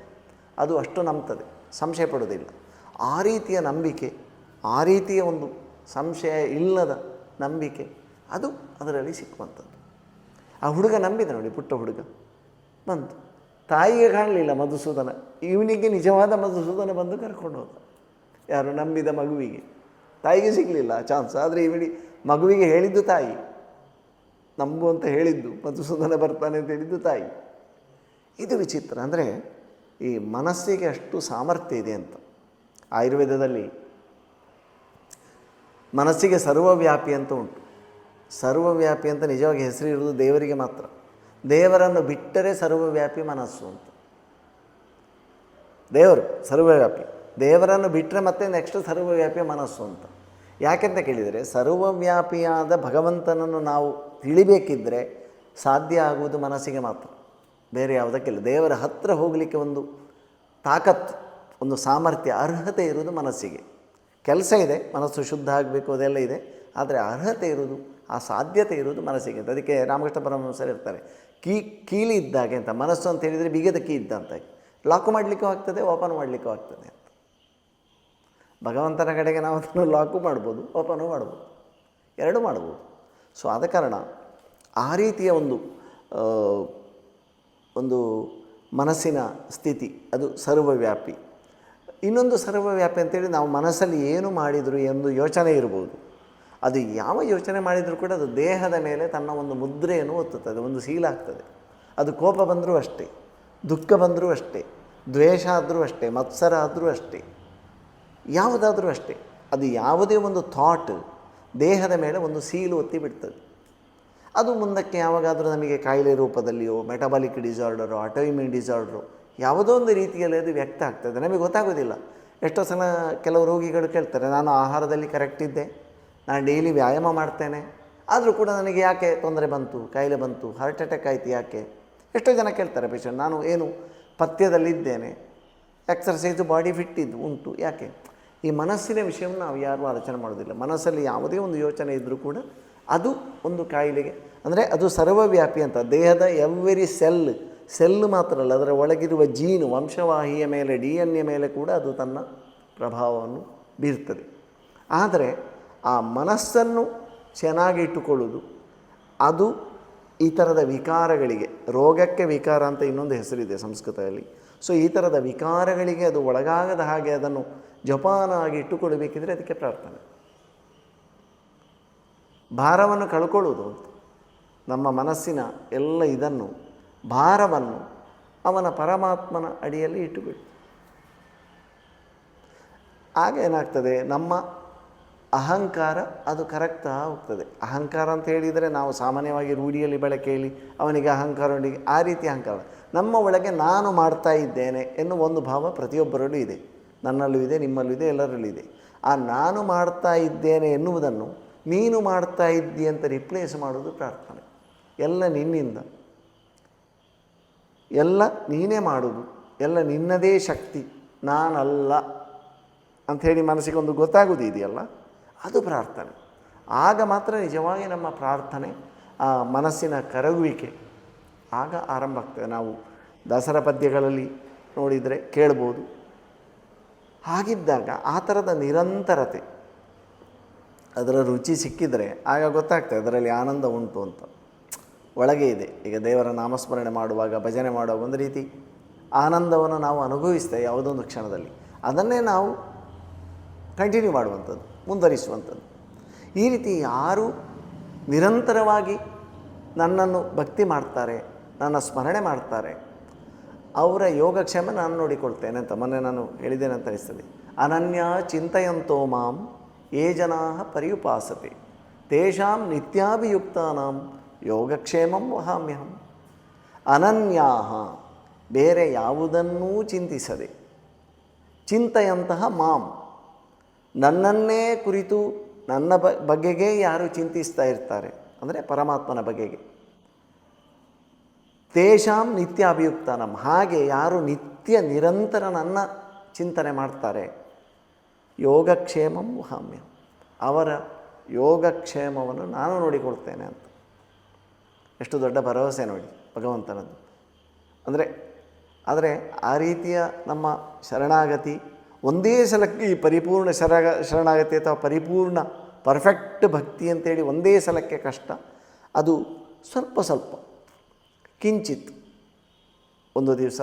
ಅದು ಅಷ್ಟು ನಂಬ್ತದೆ. ಸಂಶಯ ಪಡೋದಿಲ್ಲ ಆ ರೀತಿಯ ನಂಬಿಕೆ, ಆ ರೀತಿಯ ಒಂದು ಸಂಶಯ ಇಲ್ಲದ ನಂಬಿಕೆ ಅದು ಅದರಲ್ಲಿ ಸಿಕ್ಕುವಂಥದ್ದು. ಆ ಹುಡುಗ ನಂಬಿದ ನೋಡಿ, ಪುಟ್ಟ ಹುಡುಗ ಬಂತು ತಾಯಿಗೆ ಕಾಣಲಿಲ್ಲ ಮಧುಸೂದನ. ಇವನಿಗೆ ನಿಜವಾದ ಮಧುಸೂದನ ಬಂದು ಕರ್ಕೊಂಡು ಹೋದ. ಯಾರು? ನಂಬಿದ ಮಗುವಿಗೆ. ತಾಯಿಗೆ ಸಿಗಲಿಲ್ಲ ಚಾನ್ಸ್ ಆದರೆ ಇವಳಿ ಮಗುವಿಗೆ ಹೇಳಿದ್ದು ತಾಯಿ. ನಂಬು ಅಂತ ಹೇಳಿದ್ದು, ಮಧುಸೂದನ ಬರ್ತಾನೆ ಅಂತ ಹೇಳಿದ್ದು ತಾಯಿ. ಇದು ವಿಚಿತ್ರ. ಅಂದರೆ ಈ ಮನಸ್ಸಿಗೆ ಅಷ್ಟು ಸಾಮರ್ಥ್ಯ ಇದೆ ಅಂತ. ಆಯುರ್ವೇದದಲ್ಲಿ ಮನಸ್ಸಿಗೆ ಸರ್ವವ್ಯಾಪಿ ಅಂತ ಉಂಟು. ಸರ್ವವ್ಯಾಪಿ ಅಂತ ನಿಜವಾಗಿ ಹೆಸರು ಇರುವುದು ದೇವರಿಗೆ ಮಾತ್ರ. ದೇವರನ್ನು ಬಿಟ್ಟರೆ ಸರ್ವವ್ಯಾಪಿ ಮನಸ್ಸು ಅಂತ. ದೇವರು, ಸರ್ವವ್ಯಾಪಿ. ದೇವರನ್ನು ಬಿಟ್ಟರೆ ಮತ್ತೆ ನೆಕ್ಸ್ಟ್ ಸರ್ವವ್ಯಾಪಿ ಮನಸ್ಸು ಅಂತ. ಯಾಕೆಂತ ಕೇಳಿದರೆ, ಸರ್ವವ್ಯಾಪಿಯಾದ ಭಗವಂತನನ್ನು ನಾವು ತಿಳಿಬೇಕಿದ್ದರೆ ಸಾಧ್ಯ ಆಗುವುದು ಮನಸ್ಸಿಗೆ ಮಾತ್ರ. ಬೇರೆ ಯಾವುದಕ್ಕಿಲ್ಲ. ದೇವರ ಹತ್ತಿರ ಹೋಗಲಿಕ್ಕೆ ಒಂದು ತಾಕತ್ತು ಒಂದು ಸಾಮರ್ಥ್ಯ, ಅರ್ಹತೆ ಇರುವುದು ಮನಸ್ಸಿಗೆ. ಕೆಲಸ ಇದೆ, ಮನಸ್ಸು ಶುದ್ಧ ಆಗಬೇಕು, ಅದೆಲ್ಲ ಇದೆ. ಆದರೆ ಅರ್ಹತೆ ಇರುವುದು, ಆ ಸಾಧ್ಯತೆ ಇರುವುದು ಮನಸ್ಸಿಗೆ ಅದಕ್ಕೆ ರಾಮಕೃಷ್ಣ ಪರಮಹಂಸರು ಇರ್ತಾರೆ. ಕೀ, ಕೀಲಿ ಇದ್ದಾಗೆ ಅಂತ, ಮನಸ್ಸು ಅಂತ ಹೇಳಿದರೆ ಬಿಗದ ಕೀ ಇದ್ದಂತೆ. ಲಾಕ್ ಮಾಡಲಿಕ್ಕೂ ಆಗ್ತದೆ, ಓಪನ್ ಮಾಡಲಿಕ್ಕೂ ಆಗ್ತದೆ ಅಂತ. ಭಗವಂತನ ಕಡೆಗೆ ನಾವು ಅದನ್ನು ಲಾಕು ಮಾಡ್ಬೋದು, ಓಪನು ಮಾಡ್ಬೋದು, ಎರಡೂ ಮಾಡ್ಬೋದು. ಸೊ, ಆದ ಕಾರಣ ಆ ರೀತಿಯ ಒಂದು ಒಂದು ಮನಸ್ಸಿನ ಸ್ಥಿತಿ, ಅದು ಸರ್ವವ್ಯಾಪಿ. ಇನ್ನೊಂದು ಸರ್ವವ್ಯಾಪಿ ಅಂತೇಳಿ ನಾವು ಮನಸ್ಸಲ್ಲಿ ಏನು ಮಾಡಿದರು ಎಂದು ಯೋಚನೆ ಇರ್ಬೋದು. ಅದು ಯಾವ ಯೋಚನೆ ಮಾಡಿದರೂ ಕೂಡ ಅದು ದೇಹದ ಮೇಲೆ ತನ್ನ ಒಂದು ಮುದ್ರೆಯನ್ನು ಒತ್ತುತ್ತದೆ, ಒಂದು ಸೀಲಾಗ್ತದೆ ಅದು ಕೋಪ ಬಂದರೂ ಅಷ್ಟೇ, ದುಃಖ ಬಂದರೂ ಅಷ್ಟೇ, ದ್ವೇಷ ಆದರೂ ಅಷ್ಟೇ, ಮತ್ಸರ ಆದರೂ ಅಷ್ಟೇ, ಯಾವುದಾದರೂ ಅಷ್ಟೇ, ಅದು ಯಾವುದೇ ಒಂದು ಥಾಟ್ ದೇಹದ ಮೇಲೆ ಒಂದು ಸೀಲು ಒತ್ತಿ ಬಿಡ್ತದೆ. ಅದು ಮುಂದಕ್ಕೆ ಯಾವಾಗಾದರೂ ನಮಗೆ ಕಾಯಿಲೆ ರೂಪದಲ್ಲಿಯೋ ಮೆಟಬಾಲಿಕ್ ಡಿಸಾರ್ಡರು ಆಟೋಇಮ್ಯೂನ್ ಡಿಸಾರ್ಡ್ರು ಯಾವುದೋ ಒಂದು ರೀತಿಯಲ್ಲಿ ಅದು ವ್ಯಕ್ತ ಆಗ್ತದೆ. ನಮಗೆ ಗೊತ್ತಾಗೋದಿಲ್ಲ. ಎಷ್ಟೋ ಸಲ ಕೆಲವು ರೋಗಿಗಳು ಕೇಳ್ತಾರೆ, ನಾನು ಆಹಾರದಲ್ಲಿ ಕರೆಕ್ಟ್ ಇದ್ದೆ. ನಾನು ಡೈಲಿ ವ್ಯಾಯಾಮ ಮಾಡ್ತೇನೆ. ಆದರೂ ಕೂಡ ನನಗೆ ಯಾಕೆ ತೊಂದರೆ ಬಂತು, ಕಾಯಿಲೆ ಬಂತು ಹಾರ್ಟ್ ಅಟ್ಯಾಕ್ ಆಯಿತು ಯಾಕೆ? ಎಷ್ಟೋ ಜನ ಕೇಳ್ತಾರೆ ಪೇಷಂಟ್ ನಾನು ಏನು ಪಥ್ಯದಲ್ಲಿದ್ದೇನೆ. ಎಕ್ಸರ್ಸೈಸು ಬಾಡಿ ಫಿಟ್ ಇದ್ದು ಉಂಟು, ಯಾಕೆ? ಈ ಮನಸ್ಸಿನ ವಿಷಯವನ್ನು ನಾವು ಯಾರೂ ಆಲೋಚನೆ ಮಾಡೋದಿಲ್ಲ. ಮನಸ್ಸಲ್ಲಿ ಯಾವುದೇ ಒಂದು ಯೋಚನೆ ಇದ್ದರೂ ಕೂಡ ಅದು ಒಂದು ಕಾಯಿಲೆಗೆ, ಅಂದರೆ ಅದು ಸರ್ವವ್ಯಾಪಿ ಅಂತ. ದೇಹದ ಎವ್ರಿ ಸೆಲ್ ಸೆಲ್ ಮಾತ್ರ ಅಲ್ಲ, ಅದರ ಒಳಗಿರುವ ಜೀನು ವಂಶವಾಹಿಯ ಮೇಲೆ ಡಿ ಎನ್ ಎ ಮೇಲೆ ಕೂಡ ಅದು ತನ್ನ ಪ್ರಭಾವವನ್ನು ಬೀರ್ತದೆ. ಆದರೆ ಆ ಮನಸ್ಸನ್ನು ಚೆನ್ನಾಗಿ ಇಟ್ಟುಕೊಳ್ಳುವುದು. ಅದು ಈ ಥರದ ವಿಕಾರಗಳಿಗೆ, ರೋಗಕ್ಕೆ ವಿಕಾರ ಅಂತ ಇನ್ನೊಂದು ಹೆಸರಿದೆ ಸಂಸ್ಕೃತದಲ್ಲಿ. ಸೊ ಈ ಥರದ ವಿಕಾರಗಳಿಗೆ ಅದು ಒಳಗಾಗದ ಹಾಗೆ ಅದನ್ನು ಜಪಾನಾಗಿ ಇಟ್ಟುಕೊಳ್ಳಬೇಕಿದ್ರೆ ಅದಕ್ಕೆ ಪ್ರಾರ್ಥನೆ. ಭಾರವನ್ನು ಕಳ್ಕೊಳ್ಳುವುದು ನಮ್ಮ ಮನಸ್ಸಿನ ಎಲ್ಲ ಇದನ್ನು, ಭಾರವನ್ನು ಅವನ ಪರಮಾತ್ಮನ ಅಡಿಯಲ್ಲಿ ಇಟ್ಟುಬಿಡು ಆಗ ಏನಾಗ್ತದೆ? ನಮ್ಮ ಅಹಂಕಾರ ಅದು ಕರಗ್ತಾ ಹೋಗ್ತದೆ. ಅಹಂಕಾರ ಅಂತ ಹೇಳಿದರೆ ನಾವು ಸಾಮಾನ್ಯವಾಗಿ ರೂಢಿಯಲ್ಲಿ ಬಳಕೆಯಲ್ಲಿ ಅವನಿಗೆ ಅಹಂಕಾರ ಉಂಡಿಗೆ ಆ ರೀತಿ ಅಹಂಕಾರ. ನಮ್ಮ ಒಳಗೆ ನಾನು ಮಾಡ್ತಾ ಇದ್ದೇನೆ ಎನ್ನುವ ಒಂದು ಭಾವ ಪ್ರತಿಯೊಬ್ಬರಲ್ಲೂ ಇದೆ. ನನ್ನಲ್ಲೂ ಇದೆ, ನಿಮ್ಮಲ್ಲೂ ಇದೆ, ಎಲ್ಲರಲ್ಲೂ ಇದೆ. ಆ ನಾನು ಮಾಡ್ತಾ ಇದ್ದೇನೆ ಎನ್ನುವುದನ್ನು ನೀನು ಮಾಡ್ತಾ ಇದ್ದಿ ಅಂತ ರಿಪ್ಲೇಸ್ ಮಾಡೋದು ಪ್ರಾರ್ಥನೆ. ಎಲ್ಲ ನಿನ್ನಿಂದ. ಎಲ್ಲ ನೀನೇ ಮಾಡುವುದು. ಎಲ್ಲ ನಿನ್ನದೇ ಶಕ್ತಿ. ನಾನಲ್ಲ. ಅಂಥೇಳಿ ಮನಸ್ಸಿಗೆ ಒಂದು ಗೊತ್ತಾಗೋದು ಇದೆಯಲ್ಲ ಅದು ಪ್ರಾರ್ಥನೆ. ಆಗ ಮಾತ್ರ ನಿಜವಾಗಿ ನಮ್ಮ ಪ್ರಾರ್ಥನೆ, ಆ ಮನಸ್ಸಿನ ಕರಗುವಿಕೆ ಆಗ ಆರಂಭ ಆಗ್ತದೆ. ನಾವು ದಸರಾ ಪದ್ಯಗಳಲ್ಲಿ ನೋಡಿದರೆ ಕೇಳ್ಬೋದು. ಹಾಗಿದ್ದಾಗ ಆ ಥರದ ನಿರಂತರತೆ ಅದರ ರುಚಿ ಸಿಕ್ಕಿದರೆ ಆಗ ಗೊತ್ತಾಗ್ತದೆ ಅದರಲ್ಲಿ ಆನಂದ ಉಂಟು ಅಂತ. ಒಳಗೆ ಇದೆ. ಈಗ ದೇವರ ನಾಮಸ್ಮರಣೆ ಮಾಡುವಾಗ, ಭಜನೆ ಮಾಡುವಾಗ ಒಂದು ರೀತಿ ಆನಂದವನ್ನು ನಾವು ಅನುಭವಿಸ್ತೇವೆ ಯಾವುದೊಂದು ಕ್ಷಣದಲ್ಲಿ. ಅದನ್ನೇ ನಾವು ಕಂಟಿನ್ಯೂ ಮಾಡುವಂಥದ್ದು. ಮುಂದುವರಿಸುವಂಥದ್ದು. ಈ ರೀತಿ ಯಾರು ನಿರಂತರವಾಗಿ ನನ್ನನ್ನು ಭಕ್ತಿ ಮಾಡ್ತಾರೆ, ನನ್ನ ಸ್ಮರಣೆ ಮಾಡ್ತಾರೆ, ಅವರ ಯೋಗಕ್ಷೇಮ ನಾನು ನೋಡಿಕೊಳ್ತೇನೆ ಅಂತ ಮೊನ್ನೆ ನಾನು ಹೇಳಿದ್ದೇನೆ ಅಂತ ಅನಿಸ್ತದೆ. ಅನನ್ಯ ಚಿಂತೆಯಂತೋ ಮಾಂ ಏ ಜನಾ ಪರ್ಯುಪಾಸತೆ. ತೇಷಾಂ ನಿತ್ಯಾಭಿಯುಕ್ತಾನಾಂ ಯೋಗಕ್ಷೇಮಂ ವಹಾಮ್ಯಹಂ. ಅನನ್ಯಾ ಬೇರೆ ಯಾವುದನ್ನೂ ಚಿಂತಿಸದೆ ಚಿಂತೆಯಂತಹ ಮಾಂ ನನ್ನನ್ನೇ ಕುರಿತು ನನ್ನ ಬಗೆಗೆ ಯಾರು ಚಿಂತಿಸ್ತಾ ಇರ್ತಾರೆ ಅಂದರೆ ಪರಮಾತ್ಮನ ಬಗೆಗೆ. ತೇಷಾಂ ನಿತ್ಯ ಅಭಿಯುಕ್ತ ನಮ್ಮ ಹಾಗೆ ಯಾರು ನಿತ್ಯ ನಿರಂತರ ನನ್ನ ಚಿಂತನೆ ಮಾಡ್ತಾರೆ. ಯೋಗಕ್ಷೇಮಂ ವಹಾಮ್ಯ. ಅವರ ಯೋಗಕ್ಷೇಮವನ್ನು ನಾನು ನೋಡಿಕೊಳ್ತೇನೆ ಅಂತ. ಎಷ್ಟು ದೊಡ್ಡ ಭರವಸೆ ನೋಡಿ ಭಗವಂತನದ್ದು. ಅಂದರೆ, ಆದರೆ ಆ ರೀತಿಯ ನಮ್ಮ ಶರಣಾಗತಿ ಒಂದೇ ಸಲಕ್ಕೆ ಈ ಪರಿಪೂರ್ಣ ಶರಗ ಶರಣಾಗತಿ ಅಥವಾ ಪರಿಪೂರ್ಣ ಪರ್ಫೆಕ್ಟ್ ಭಕ್ತಿ ಅಂತೇಳಿ ಒಂದೇ ಸಲಕ್ಕೆ ಕಷ್ಟ, ಅದು ಸ್ವಲ್ಪ ಸ್ವಲ್ಪ, ಕಿಂಚಿತ್ ಒಂದು ದಿವಸ,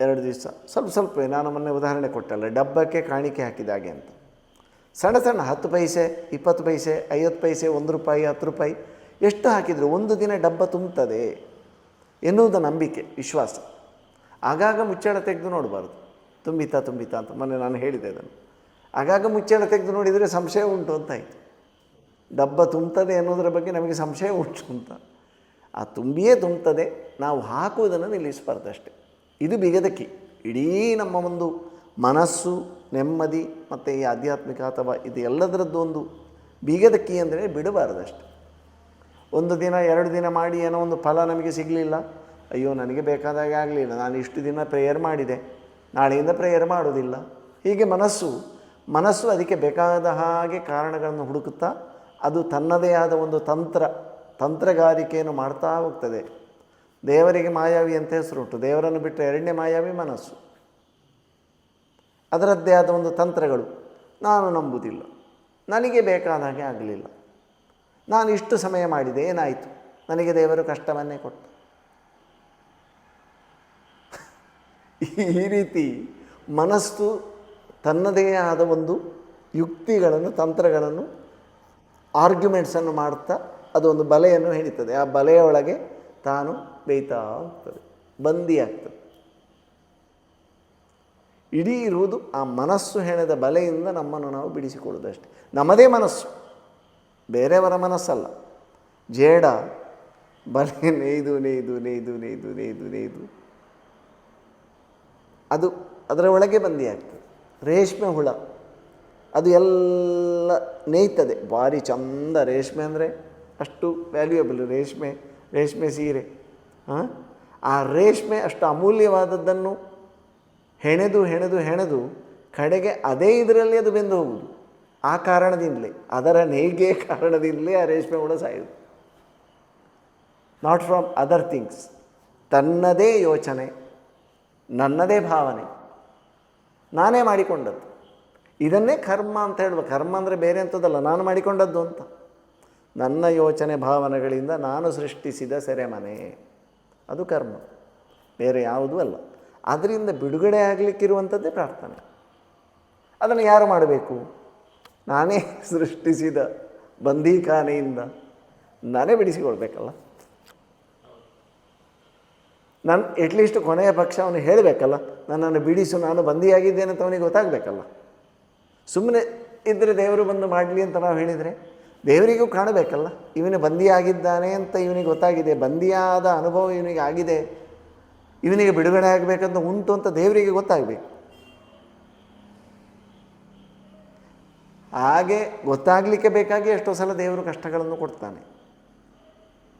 ಎರಡು ದಿವಸ, ಸ್ವಲ್ಪ ಸ್ವಲ್ಪ, ನಾನು ಮೊನ್ನೆ ಉದಾಹರಣೆ ಕೊಟ್ಟಲ್ಲ, ಡಬ್ಬಕ್ಕೆ ಕಾಣಿಕೆ ಹಾಕಿದಾಗೆ ಅಂತ. ಸಣ್ಣ ಸಣ್ಣ ಹತ್ತು ಪೈಸೆ, ಇಪ್ಪತ್ತು ಪೈಸೆ, ಐವತ್ತು ಪೈಸೆ, ಒಂದು ರೂಪಾಯಿ, ಹತ್ತು ರೂಪಾಯಿ, ಎಷ್ಟು ಹಾಕಿದರೂ ಒಂದು ದಿನ ಡಬ್ಬ ತುಂಬುತ್ತದೆ ಎನ್ನುವುದು ನಂಬಿಕೆ, ವಿಶ್ವಾಸ. ಆಗಾಗ ಮುಚ್ಚಳ ತೆಗೆದು ನೋಡಬಾರ್ದು. ತುಂಬಿತಾ ತುಂಬಿತಾ ಅಂತ ಮೊನ್ನೆ ನಾನು ಹೇಳಿದೆ ಅದನ್ನು. ಆಗಾಗ ಮುಚ್ಚಳ ತೆಗೆದು ನೋಡಿದರೆ ಸಂಶಯ ಉಂಟು ಅಂತ ಆಯಿತು. ಡಬ್ಬ ತುಂಬುತ್ತದೆ ಅನ್ನೋದರ ಬಗ್ಗೆ ನಮಗೆ ಸಂಶಯ ಉಂಟು ಅಂತ. ಆ ತುಂಬಿಯೇ ತುಂಬುತ್ತದೆ ನಾವು ಹಾಕುವುದನ್ನು ನಿಲ್ಲಿಸಬಾರ್ದು ಅಷ್ಟೆ. ಇದು ಬಿಗದಕ್ಕಿ ಇಡೀ ನಮ್ಮ ಒಂದು ಮನಸ್ಸು, ನೆಮ್ಮದಿ, ಮತ್ತು ಈ ಆಧ್ಯಾತ್ಮಿಕ ಅಥವಾ ಇದು ಎಲ್ಲದರದ್ದು ಒಂದು ಬೀಗದಕ್ಕಿ ಅಂದರೆ ಬಿಡಬಾರ್ದಷ್ಟೆ ಒಂದು ದಿನ, ಎರಡು ದಿನ ಮಾಡಿ ಏನೋ ಒಂದು ಫಲ ನಮಗೆ ಸಿಗಲಿಲ್ಲ. ಅಯ್ಯೋ, ನನಗೆ ಬೇಕಾದಾಗ ಆಗಲಿಲ್ಲ. ನಾನು ಇಷ್ಟು ದಿನ ಪ್ರೇಯರ್ ಮಾಡಿದೆ. ನಾಳೆಯಿಂದ ಪ್ರೇಯರ್ ಮಾಡೋದಿಲ್ಲ ಹೀಗೆ ಮನಸ್ಸು ಮನಸ್ಸು ಅದಕ್ಕೆ ಬೇಕಾದ ಹಾಗೆ ಕಾರಣಗಳನ್ನು ಹುಡುಕುತ್ತಾ ಅದು ತನ್ನದೇ ಆದ ಒಂದು ತಂತ್ರ, ತಂತ್ರಗಾರಿಕೆಯನ್ನು ಮಾಡ್ತಾ ಹೋಗ್ತದೆ. ದೇವರಿಗೆ ಮಾಯಾವಿ ಅಂತ ಹೆಸರುಂಟು. ದೇವರನ್ನು ಬಿಟ್ಟರೆ ಎರಡನೇ ಮಾಯಾವಿ ಮನಸ್ಸು. ಅದರದ್ದೇ ಆದ ಒಂದು ತಂತ್ರಗಳು. ನಾನು ನಂಬುವುದಿಲ್ಲ ನನಗೆ ಬೇಕಾದ ಹಾಗೆ ಆಗಲಿಲ್ಲ. ನಾನು ಇಷ್ಟು ಸಮಯ ಮಾಡಿದೆ, ಏನಾಯಿತು? ನನಗೆ ದೇವರು ಕಷ್ಟವನ್ನೇ ಕೊಟ್ಟು. ಈ ರೀತಿ ಮನಸ್ಸು ತನ್ನದೇ ಆದ ಒಂದು ಯುಕ್ತಿಗಳನ್ನು, ತಂತ್ರಗಳನ್ನು ಆರ್ಗ್ಯುಮೆಂಟ್ಸನ್ನು ಮಾಡ್ತಾ ಅದೊಂದು ಬಲೆಯನ್ನು ಹೆಣೀತದೆ ಆ ಬಲೆಯ ಒಳಗೆ ತಾನು ಬೇಯ್ತಾ ಹೋಗ್ತದೆ ಬಂದಿಯಾಗ್ತದೆ ಇಡೀ ಇರುವುದು ಆ ಮನಸ್ಸು ಹೆಣೆದ ಬಲೆಯಿಂದ ನಮ್ಮನ್ನು ನಾವು ಬಿಡಿಸಿಕೊಳ್ಳುವುದಷ್ಟೆ. ನಮ್ಮದೇ ಮನಸ್ಸು, ಬೇರೆಯವರ ಮನಸ್ಸಲ್ಲ. ಜೇಡ ಬಲೆ ನೇಯ್ದು ನೇಯ್ದು ನೇಯ್ದು ನೇಯ್ದು ನೇಯ್ದು ನೇಯ್ದು ಅದು ಅದರ ಒಳಗೆ ಬಂದಿಯಾಗ್ತದೆ. ರೇಷ್ಮೆ ಹುಳ, ಅದು ಎಲ್ಲ ನೇಯ್ತದೆ. ಭಾರಿ ಚಂದ ರೇಷ್ಮೆ ಅಂದರೆ ಅಷ್ಟು ವ್ಯಾಲ್ಯೂಯಬಲ್ ರೇಷ್ಮೆ ರೇಷ್ಮೆ ಸೀರೆ, ಹಾಂ? ಆ ರೇಷ್ಮೆ ಅಷ್ಟು ಅಮೂಲ್ಯವಾದದ್ದನ್ನು ಹೆಣೆದು ಹೆಣೆದು ಹೆಣೆದು ಕಡೆಗೆ ಅದೇ ಇದರಲ್ಲಿ ಅದು ಬೆಂದು ಹೋಗುವುದು. ಆ ಕಾರಣದಿಂದಲೇ, ಅದರ ನೇಯ್ಗೆ ಕಾರಣದಿಂದಲೇ ಆ ರೇಷ್ಮೆ ಹುಳ ಸಾಯುವುದು. ನಾಟ್ ಫ್ರಾಮ್ ಅದರ್ ಥಿಂಗ್ಸ್ ತನ್ನದೇ ಯೋಚನೆ ನನ್ನದೇ ಭಾವನೆ. ನಾನೇ ಮಾಡಿಕೊಂಡದ್ದು. ಇದನ್ನೇ ಕರ್ಮ ಅಂತ ಹೇಳುವ ಕರ್ಮ ಅಂದರೆ ಬೇರೆ ಅಂಥದ್ದಲ್ಲ ನಾನು ಮಾಡಿಕೊಂಡದ್ದು ಅಂತ. ನನ್ನ ಯೋಚನೆ ಭಾವನೆಗಳಿಂದ ನಾನು ಸೃಷ್ಟಿಸಿದ ಸೆರೆಮನೆ. ಅದು ಕರ್ಮ. ಬೇರೆ ಯಾವುದೂ ಅಲ್ಲ. ಅದರಿಂದ ಬಿಡುಗಡೆ ಆಗಲಿಕ್ಕಿರುವಂಥದ್ದೇ ಪ್ರಾರ್ಥನೆ. ಅದನ್ನು ಯಾರು ಮಾಡಬೇಕು? ನಾನೇ ಸೃಷ್ಟಿಸಿದ ಬಂದೀಖಾನೆಯಿಂದ ನಾನೇ ಬಿಡಿಸಿಕೊಳ್ಬೇಕಲ್ಲ. ನಾನು ಎಟ್ಲೀಸ್ಟ್ ಕೊನೆಯ ಪಕ್ಷ ಅವನು ಹೇಳಬೇಕಲ್ಲ? ನನ್ನನ್ನು ಬಿಡಿಸು, ನಾನು ಬಂದಿಯಾಗಿದ್ದೇನೆ ಅಂತ ಅವನಿಗೆ ಗೊತ್ತಾಗಬೇಕಲ್ಲ? ಸುಮ್ಮನೆ ಇದ್ದರೆ ದೇವರು ಬಂದು ಮಾಡಲಿ ಅಂತ ನಾವು ಹೇಳಿದರೆ ದೇವರಿಗೂ ಕಾಣಬೇಕಲ್ಲ? ಇವನು ಬಂದಿಯಾಗಿದ್ದಾನೆ ಅಂತ ಇವನಿಗೆ ಗೊತ್ತಾಗಿದೆ, ಬಂದಿಯಾದ ಅನುಭವ ಇವನಿಗೆ ಆಗಿದೆ, ಇವನಿಗೆ ಬಿಡುಗಡೆ ಆಗಬೇಕಂತ ಉಂಟು ಅಂತ ದೇವರಿಗೆ ಗೊತ್ತಾಗಬೇಕು. ಹಾಗೆ ಗೊತ್ತಾಗಲಿಕ್ಕೆ ಬೇಕಾಗಿ ಎಷ್ಟೋ ಸಲ ದೇವರು ಕಷ್ಟಗಳನ್ನು ಕೊಡ್ತಾನೆ.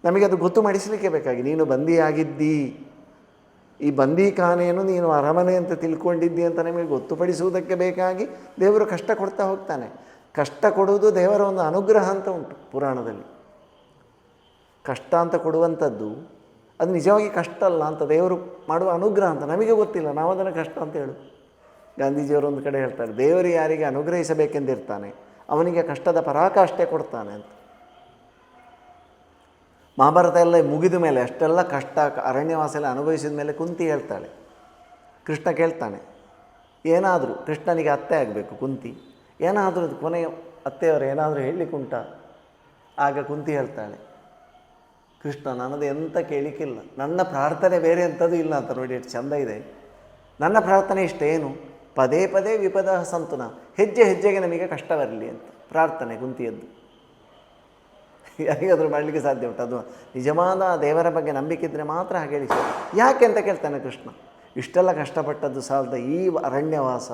ನಮಗೆ ಅದು ಗೊತ್ತು ಮಾಡಿಸಲಿಕ್ಕೆ ಬೇಕಾಗಿ, ನೀನು ಬಂದಿಯಾಗಿದ್ದಿ. ಈ ಬಂದೀಖಾನೆಯನ್ನು ನೀನು ಅರಮನೆ ಅಂತ ತಿಳ್ಕೊಂಡಿದ್ದಿ ಅಂತ ನಿಮಗೆ ಗೊತ್ತುಪಡಿಸುವುದಕ್ಕೆ ಬೇಕಾಗಿ ದೇವರು ಕಷ್ಟ ಕೊಡ್ತಾ ಹೋಗ್ತಾನೆ. ಕಷ್ಟ ಕೊಡುವುದು ದೇವರ ಒಂದು ಅನುಗ್ರಹ ಅಂತ ಉಂಟು ಪುರಾಣದಲ್ಲಿ. ಕಷ್ಟ ಅಂತ ಕೊಡುವಂಥದ್ದು ಅದು ನಿಜವಾಗಿ ಕಷ್ಟ ಅಲ್ಲ ಅಂತ ದೇವರು ಮಾಡುವ ಅನುಗ್ರಹ ಅಂತ ನಮಗೆ ಗೊತ್ತಿಲ್ಲ. ನಾವು ಅದನ್ನು ಕಷ್ಟ ಅಂತ ಹೇಳು. ಗಾಂಧೀಜಿಯವರು ಒಂದು ಕಡೆ ಹೇಳ್ತಾರೆ, ದೇವರು ಯಾರಿಗೆ ಅನುಗ್ರಹಿಸಬೇಕೆಂದಿರ್ತಾನೆ, ಅವನಿಗೆ ಕಷ್ಟದ ಪರಾಕಾಷ್ಠೆ ಕೊಡ್ತಾನೆ ಅಂತ. ಮಹಾಭಾರತ ಎಲ್ಲ ಮುಗಿದ ಮೇಲೆ ಅಷ್ಟೆಲ್ಲ ಕಷ್ಟ ಅರಣ್ಯವಾಸ ಎಲ್ಲ ಅನುಭವಿಸಿದ ಮೇಲೆ ಕುಂತಿ ಹೇಳ್ತಾಳೆ. ಕೃಷ್ಣ ಕೇಳ್ತಾನೆ, ಏನಾದರೂ ಕೃಷ್ಣನಿಗೆ ಅತ್ತೆ ಆಗಬೇಕು ಕುಂತಿ. ಏನಾದರೂ ಕೊನೆಯ ಅತ್ತೆಯವರು ಏನಾದರೂ ಹೇಳಲಿಕ್ಕುಂಟ ಆಗ ಕುಂತಿ ಹೇಳ್ತಾಳೆ, ಕೃಷ್ಣ ನನ್ನದು ಎಂತ ಕೇಳಿಕ್ಕಿಲ್ಲ. ನನ್ನ ಪ್ರಾರ್ಥನೆ ಬೇರೆ ಎಂಥದ್ದು ಇಲ್ಲ ಅಂತ ನೋಡಿ ಎಷ್ಟು ಚಂದ ಇದೆ. ನನ್ನ ಪ್ರಾರ್ಥನೆ ಇಷ್ಟೇನು? ಪದೇ ಪದೇ ವಿಪದ ಸಂತುನ, ಹೆಜ್ಜೆ ಹೆಜ್ಜೆಗೆ ನಮಗೆ ಕಷ್ಟ ಬರಲಿ ಅಂತ ಪ್ರಾರ್ಥನೆ ಕುಂತಿಯದ್ದು. ಯಾರಿಗಾದರೂ ಮಾಡಲಿಕ್ಕೆ ಸಾಧ್ಯ ಉಂಟು. ಅದು ನಿಜವಾದ ದೇವರ ಬಗ್ಗೆ ನಂಬಿಕೆ ಇದ್ದರೆ ಮಾತ್ರ ಹಾಗೆ ಹೇಳಿ. ಯಾಕೆ ಅಂತ ಕೇಳ್ತಾನೆ ಕೃಷ್ಣ. ಇಷ್ಟೆಲ್ಲ ಕಷ್ಟಪಟ್ಟದ್ದು ಸಾಲದ ಈ ಅರಣ್ಯವಾಸ?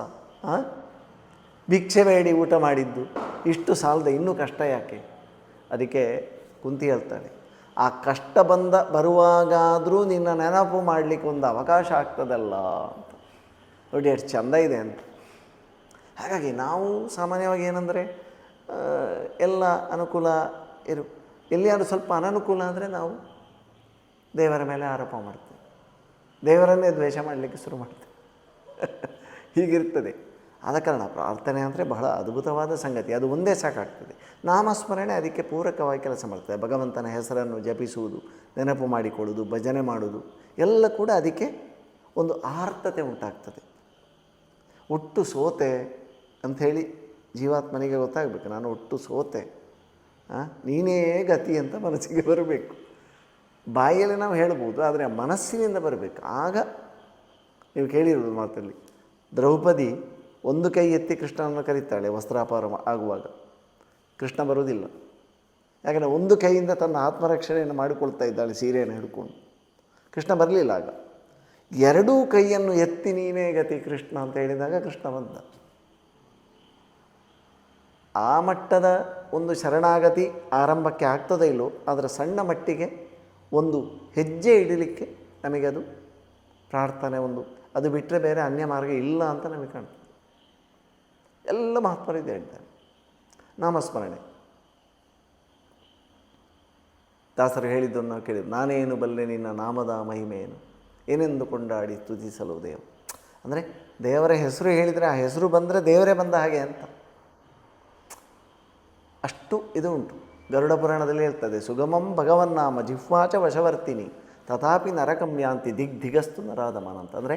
ಭಿಕ್ಷೆ ಬೇಡಿ ಊಟ ಮಾಡಿದ್ದು. ಇಷ್ಟು ಸಾಲದ ಇನ್ನೂ ಕಷ್ಟ ಯಾಕೆ? ಅದಕ್ಕೆ ಕುಂತಿ ಹೇಳ್ತಾಳೆ ಆ ಕಷ್ಟ ಬಂದ ಬರುವಾಗಾದರೂ ನಿನ್ನ ನೆನಪು ಮಾಡಲಿಕ್ಕೆ ಒಂದು ಅವಕಾಶ ಆಗ್ತದಲ್ಲ ಅಂತ. ನೋಡಿ ಎಷ್ಟು ಚಂದ ಇದೆ ಅಂತ. ಹಾಗಾಗಿ ನಾವು ಸಾಮಾನ್ಯವಾಗಿ ಏನಂದರೆ ಎಲ್ಲ ಅನುಕೂಲ ಇರು. ಎಲ್ಲಿಯಾದರೂ ಸ್ವಲ್ಪ ಅನನುಕೂಲ ಅಂದರೆ ನಾವು ದೇವರ ಮೇಲೆ ಆರೋಪ ಮಾಡ್ತೇವೆ. ದೇವರನ್ನೇ ದ್ವೇಷ ಮಾಡಲಿಕ್ಕೆ ಶುರು ಮಾಡ್ತೇವೆ. <laughs> ಹೀಗಿರ್ತದೆ. ಆದ ಕಾರಣ ಪ್ರಾರ್ಥನೆ ಅಂದರೆ ಬಹಳ ಅದ್ಭುತವಾದ ಸಂಗತಿ. ಅದು ಒಂದೇ ಸಾಕಾಗ್ತದೆ. ನಾಮಸ್ಮರಣೆ ಅದಕ್ಕೆ ಪೂರಕವಾಗಿ ಕೆಲಸ ಮಾಡ್ತದೆ. ಭಗವಂತನ ಹೆಸರನ್ನು ಜಪಿಸುವುದು, ನೆನಪು ಮಾಡಿಕೊಳ್ಳುವುದು, ಭಜನೆ ಮಾಡುವುದು, ಎಲ್ಲ ಕೂಡ ಅದಕ್ಕೆ ಒಂದು ಆರ್ಥತೆ ಉಂಟಾಗ್ತದೆ. ಒಟ್ಟು ಸೋತೆ ಅಂಥೇಳಿ ಜೀವಾತ್ಮನಿಗೆ ಗೊತ್ತಾಗಬೇಕು. ನಾನು ಒಟ್ಟು ಸೋತೆ. ನೀನೇ ಗತಿ ಅಂತ ಮನಸ್ಸಿಗೆ ಬರಬೇಕು. ಬಾಯಿಯಲ್ಲಿ ನಾವು ಹೇಳ್ಬೋದು, ಆದರೆ ಮನಸ್ಸಿನಿಂದ ಬರಬೇಕು. ಆಗ ನೀವು ಕೇಳಿರೋದು ಮಾತಲ್ಲಿ. ದ್ರೌಪದಿ ಒಂದು ಕೈ ಎತ್ತಿ ಕೃಷ್ಣನನ್ನು ಕರೀತಾಳೆ, ವಸ್ತ್ರಾಪಾರ ಆಗುವಾಗ. ಕೃಷ್ಣ ಬರುವುದಿಲ್ಲ. ಯಾಕಂದರೆ ಒಂದು ಕೈಯಿಂದ ತನ್ನ ಆತ್ಮರಕ್ಷಣೆಯನ್ನು ಮಾಡಿಕೊಳ್ತಾ ಇದ್ದಾಳೆ, ಸೀರೆಯನ್ನು ಹಿಡ್ಕೊಂಡು. ಕೃಷ್ಣ ಬರಲಿಲ್ಲ ಆಗ. ಎರಡೂ ಕೈಯನ್ನು ಎತ್ತಿ ನೀನೇ ಗತಿ ಕೃಷ್ಣ ಅಂತ ಹೇಳಿದಾಗ ಕೃಷ್ಣ ಬಂದ. ಆ ಮಟ್ಟದ ಒಂದು ಶರಣಾಗತಿ ಆರಂಭಕ್ಕೆ ಆಗ್ತದೆ ಇಲ್ಲೋ ಅದರ ಸಣ್ಣ ಮಟ್ಟಿಗೆ ಒಂದು ಹೆಜ್ಜೆ ಇಡಲಿಕ್ಕೆ ನಮಗೆ ಅದು ಪ್ರಾರ್ಥನೆ ಒಂದು, ಅದು ಬಿಟ್ಟರೆ ಬೇರೆ ಅನ್ಯ ಮಾರ್ಗ ಇಲ್ಲ ಅಂತ ನಮಗೆ ಕಾಣ್ತದೆ. ಎಲ್ಲ ಮಹಾತ್ಮರಿದೆ ಹೇಳ್ತಾರೆ. ನಾಮಸ್ಮರಣೆ. ದಾಸರು ಹೇಳಿದ್ದನ್ನು ನಾವು ಕೇಳಿದ್ದು, ನಾನೇನು ಬಲ್ಲೆ ನಿನ್ನ ನಾಮದ ಮಹಿಮೆಯನ್ನು? ಏನೆಂದು ಕೊಂಡಾಡಿ ಸ್ತುತಿಸಲು ದೇವ? ಅಂದರೆ ದೇವರ ಹೆಸರು ಹೇಳಿದರೆ ಆ ಹೆಸರು ಬಂದರೆ ದೇವರೇ ಬಂದ ಹಾಗೆ ಅಂತ. ಅಷ್ಟು ಇದು ಉಂಟು. ಗರುಡ ಪುರಾಣದಲ್ಲಿ ಹೇಳ್ತದೆ, ಸುಗಮಂ ಭಗವನ್ನಾಮ ಜಿಹ್ವಾಚ ವಶವರ್ತಿನಿ, ತಥಾಪಿ ನರಕಮ್ಯಾಂತಿ ದಿಗ್ ದಿಗಸ್ತು ನರಾಧಮನ ಅಂತ. ಅಂದರೆ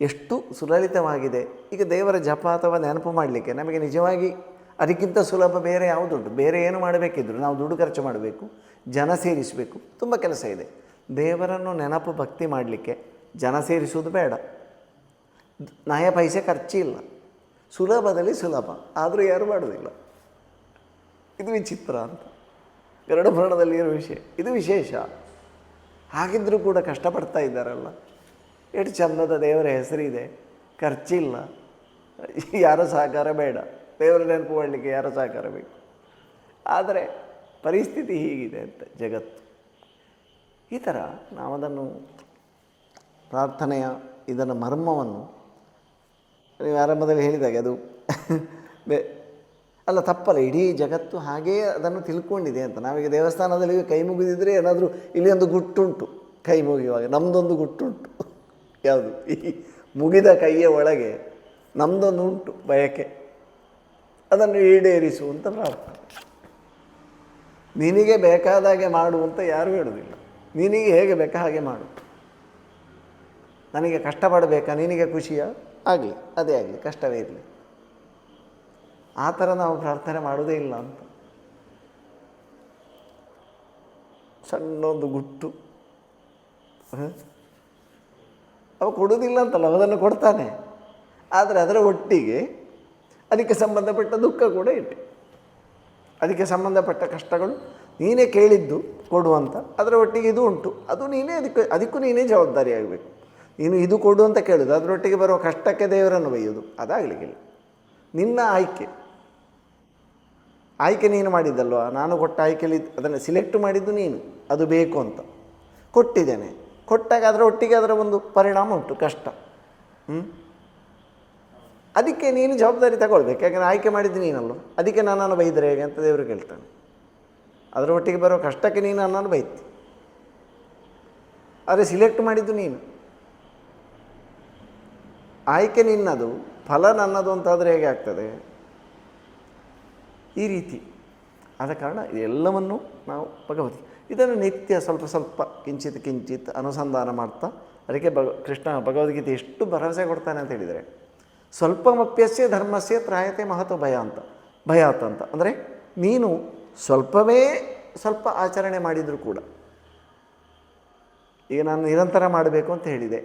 ಎಷ್ಟು ಸುಲಲಿತವಾಗಿದೆ. ಈಗ ದೇವರ ಜಪ ಅಥವಾ ನೆನಪು ಮಾಡಲಿಕ್ಕೆ ನಮಗೆ ನಿಜವಾಗಿ ಅದಕ್ಕಿಂತ ಸುಲಭ ಬೇರೆ ಯಾವುದುಂಟು? ಬೇರೆ ಏನು ಮಾಡಬೇಕಿದ್ರು? ನಾವು ದುಡ್ಡು ಖರ್ಚು ಮಾಡಬೇಕು, ಜನ ಸೇರಿಸಬೇಕು, ತುಂಬ ಕೆಲಸ ಇದೆ. ದೇವರನ್ನು ನೆನಪು ಭಕ್ತಿ ಮಾಡಲಿಕ್ಕೆ ಜನ ಸೇರಿಸುವುದು ಬೇಡ. ನಯ ಪೈಸೆ ಖರ್ಚಿಲ್ಲ. ಸುಲಭದಲ್ಲಿ ಸುಲಭ. ಆದರೂ ಯಾರು ಮಾಡೋದಿಲ್ಲ. ಇದು ವಿಚಿತ್ರ ಅಂತ. ಎರಡು ಭರಣದಲ್ಲಿ ಇರೋ ವಿಷಯ ಇದು ವಿಶೇಷ. ಹಾಗಿದ್ದರೂ ಕೂಡ ಕಷ್ಟಪಡ್ತಾ ಇದ್ದಾರಲ್ಲ. ಎಷ್ಟು ಚಂದದ ದೇವರ ಹೆಸರಿದೆ. ಖರ್ಚಿಲ್ಲ. ಯಾರ ಸಹಕಾರ ಬೇಡ. ದೇವರ ನೆನಪು ಮಾಡಲಿಕ್ಕೆ ಯಾರ ಸಹಕಾರ ಬೇಕು. ಆದರೆ ಪರಿಸ್ಥಿತಿ ಹೀಗಿದೆ ಅಂತ ಜಗತ್ತು. ಈ ಥರ ನಾವು ಅದನ್ನು ಪ್ರಾರ್ಥನೆಯ ಇದರ ಮರ್ಮವನ್ನು ನೀವು ಆರಂಭದಲ್ಲಿ ಹೇಳಿದಾಗೆ ಅದು. ಅಲ್ಲ, ತಪ್ಪಲ್ಲ, ಇಡೀ ಜಗತ್ತು ಹಾಗೇ ಅದನ್ನು ತಿಳ್ಕೊಂಡಿದೆ ಅಂತ. ನಾವೀಗ ದೇವಸ್ಥಾನದಲ್ಲಿ ಕೈ ಮುಗಿದಿದ್ರೆ ಏನಾದರೂ ಇಲ್ಲಿ ಒಂದು ಗುಟ್ಟುಂಟು, ಕೈ ಮುಗಿಯುವಾಗ. ನಮ್ಮದೊಂದು ಗುಟ್ಟುಂಟು. ಯಾವುದು? ಈ ಮುಗಿದ ಕೈಯ ಒಳಗೆ ನಮ್ಮದೊಂದು ಉಂಟು, ಬಯಕೆ. ಅದನ್ನು ಈಡೇರಿಸು ಅಂತ ಪ್ರಾರ್ಥನೆ. ನಿನಗೆ ಬೇಕಾದಾಗೆ ಮಾಡು ಅಂತ ಯಾರೂ ಹೇಳೋದಿಲ್ಲ. ನಿನಗೆ ಹೇಗೆ ಬೇಕಾ ಹಾಗೆ ಮಾಡು. ನನಗೆ ಕಷ್ಟಪಡಬೇಕಾ? ನಿನಗೆ ಖುಷಿಯ? ಆಗಲಿ, ಅದೇ ಆಗಲಿ, ಕಷ್ಟವೇ ಇರಲಿ. ಆ ಥರ ನಾವು ಪ್ರಾರ್ಥನೆ ಮಾಡೋದೇ ಇಲ್ಲ ಅಂತ. ಸಣ್ಣೊಂದು ಗುಟ್ಟು? ಅವ ಕೊಡೋದಿಲ್ಲ ಅಂತಲ್ಲ ಅದನ್ನು ಕೊಡ್ತಾನೆ. ಆದರೆ ಅದರ ಒಟ್ಟಿಗೆ ಅದಕ್ಕೆ ಸಂಬಂಧಪಟ್ಟ ದುಃಖ ಕೂಡ ಇಟ್ಟೆ ಅದಕ್ಕೆ ಸಂಬಂಧಪಟ್ಟ ಕಷ್ಟಗಳು ನೀನೇ ಕೇಳಿದ್ದು ಕೊಡುವಂತ ಅದರ ಒಟ್ಟಿಗೆ ಇದು ಉಂಟು. ಅದು ನೀನೇ ಅದಕ್ಕೆ, ಅದಕ್ಕೂ ನೀನೇ ಜವಾಬ್ದಾರಿ ಆಗಬೇಕು. ನೀನು ಇದು ಕೊಡು ಅಂತ ಕೇಳೋದು, ಅದರೊಟ್ಟಿಗೆ ಬರುವ ಕಷ್ಟಕ್ಕೆ ದೇವರನ್ನು ಬೈಯೋದು ಅದಾಗಲಿಕ್ಕಿಲ್ಲ. ನಿನ್ನ ಆಯ್ಕೆ. ಆಯ್ಕೆ ನೀನು ಮಾಡಿದ್ದಲ್ವ? ನಾನು ಕೊಟ್ಟ ಆಯ್ಕೆಲಿ ಅದನ್ನು ಸಿಲೆಕ್ಟ್ ಮಾಡಿದ್ದು ನೀನು. ಅದು ಬೇಕು ಅಂತ. ಕೊಟ್ಟಿದ್ದೇನೆ. ಕೊಟ್ಟಾಗ ಅದರ ಒಟ್ಟಿಗೆ ಅದರ ಒಂದು ಪರಿಣಾಮ ಉಂಟು, ಕಷ್ಟ. ಹ್ಞೂ ಅದಕ್ಕೆ ನೀನು ಜವಾಬ್ದಾರಿ ತಗೊಳ್ಬೇಕು. ಯಾಕಂದರೆ ಆಯ್ಕೆ ಮಾಡಿದ್ದು ನೀನಲ್ಲ ಅದಕ್ಕೆ ನನ್ನನ್ನು ಬೈದರೆ ಹೇಗೆ ಅಂತ ದೇವರು ಕೇಳ್ತಾನೆ. ಅದರ ಒಟ್ಟಿಗೆ ಬರೋ ಕಷ್ಟಕ್ಕೆ ನೀನು ನನ್ನನ್ನು ಬೈತಿ. ಆದರೆ ಸಿಲೆಕ್ಟ್ ಮಾಡಿದ್ದು ನೀನು. ಆಯ್ಕೆ ನಿನ್ನದು, ಫಲ ನನ್ನದು ಅಂತಾದರೆ ಹೇಗೆ ಆಗ್ತದೆ? ಈ ರೀತಿ. ಆದ ಕಾರಣ ಇದೆಲ್ಲವನ್ನು ನಾವು ಭಗವತಿ. ಇದನ್ನು ನಿತ್ಯ ಸ್ವಲ್ಪ ಸ್ವಲ್ಪ ಕಿಂಚಿತ್ ಕಿಂಚಿತ್ ಅನುಸಂಧಾನ ಮಾಡ್ತಾ, ಅದಕ್ಕೆ ಭಗ, ಕೃಷ್ಣ ಭಗವದ್ಗೀತೆ ಎಷ್ಟು ಭರವಸೆ ಕೊಡ್ತಾನೆ ಅಂತ ಹೇಳಿದರೆ, ಸ್ವಲ್ಪಮಪ್ಯಸ್ಯ ಧರ್ಮಸ್ಯ ತ್ರಾಯತೆ ಮಹತ್ವ ಭಯ ಅಂತ ಭಯಾತ್ ಅಂತ. ಅಂದರೆ ನೀನು ಸ್ವಲ್ಪವೇ ಸ್ವಲ್ಪ ಆಚರಣೆ ಮಾಡಿದರೂ ಕೂಡ ಈಗ ನಾನು ನಿರಂತರ ಮಾಡಬೇಕು ಅಂತ ಹೇಳಿದೆ.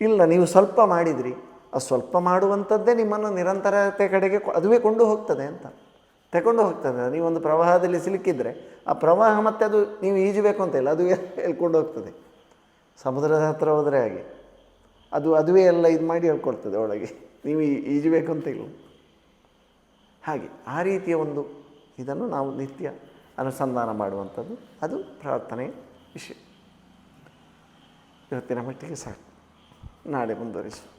ಇಲ್ಲ, ನೀವು ಸ್ವಲ್ಪ ಮಾಡಿದ್ರಿ, ಆ ಸ್ವಲ್ಪ ಮಾಡುವಂಥದ್ದೇ ನಿಮ್ಮನ್ನು ನಿರಂತರತೆ ಕಡೆಗೆ ಅದುವೇ ಕೊಂಡು ಹೋಗ್ತದೆ ಅಂತ. ತಗೊಂಡು ಹೋಗ್ತದೆ. ನೀವೊಂದು ಪ್ರವಾಹದಲ್ಲಿ ಸಿಲುಕಿದ್ರೆ ಆ ಪ್ರವಾಹ ಮತ್ತೆ ಅದು ನೀವು ಈಜಬೇಕು ಅಂತ ಇಲ್ಲ, ಅದು ಹೇಳ್ಕೊಂಡು ಹೋಗ್ತದೆ. ಸಮುದ್ರದ ಹತ್ರ ಹೋದರೆ ಹಾಗೆ. ಅದು ಅದುವೇ ಎಲ್ಲ ಇದು ಮಾಡಿ ಹೇಳ್ಕೊಳ್ತದೆ ಒಳಗೆ. ನೀವು ಈಜಬೇಕು ಅಂತ ಇಲ್ಲ. ಹಾಗೆ ಆ ರೀತಿಯ ಒಂದು ಇದನ್ನು ನಾವು ನಿತ್ಯ ಅನುಸಂಧಾನ ಮಾಡುವಂಥದ್ದು. ಅದು ಪ್ರಾರ್ಥನೆಯ ವಿಷಯ. ಇವತ್ತಿನ ಮಟ್ಟಿಗೆ ಸಾಕು. ನಾಳೆ ಮುಂದುವರಿಸು.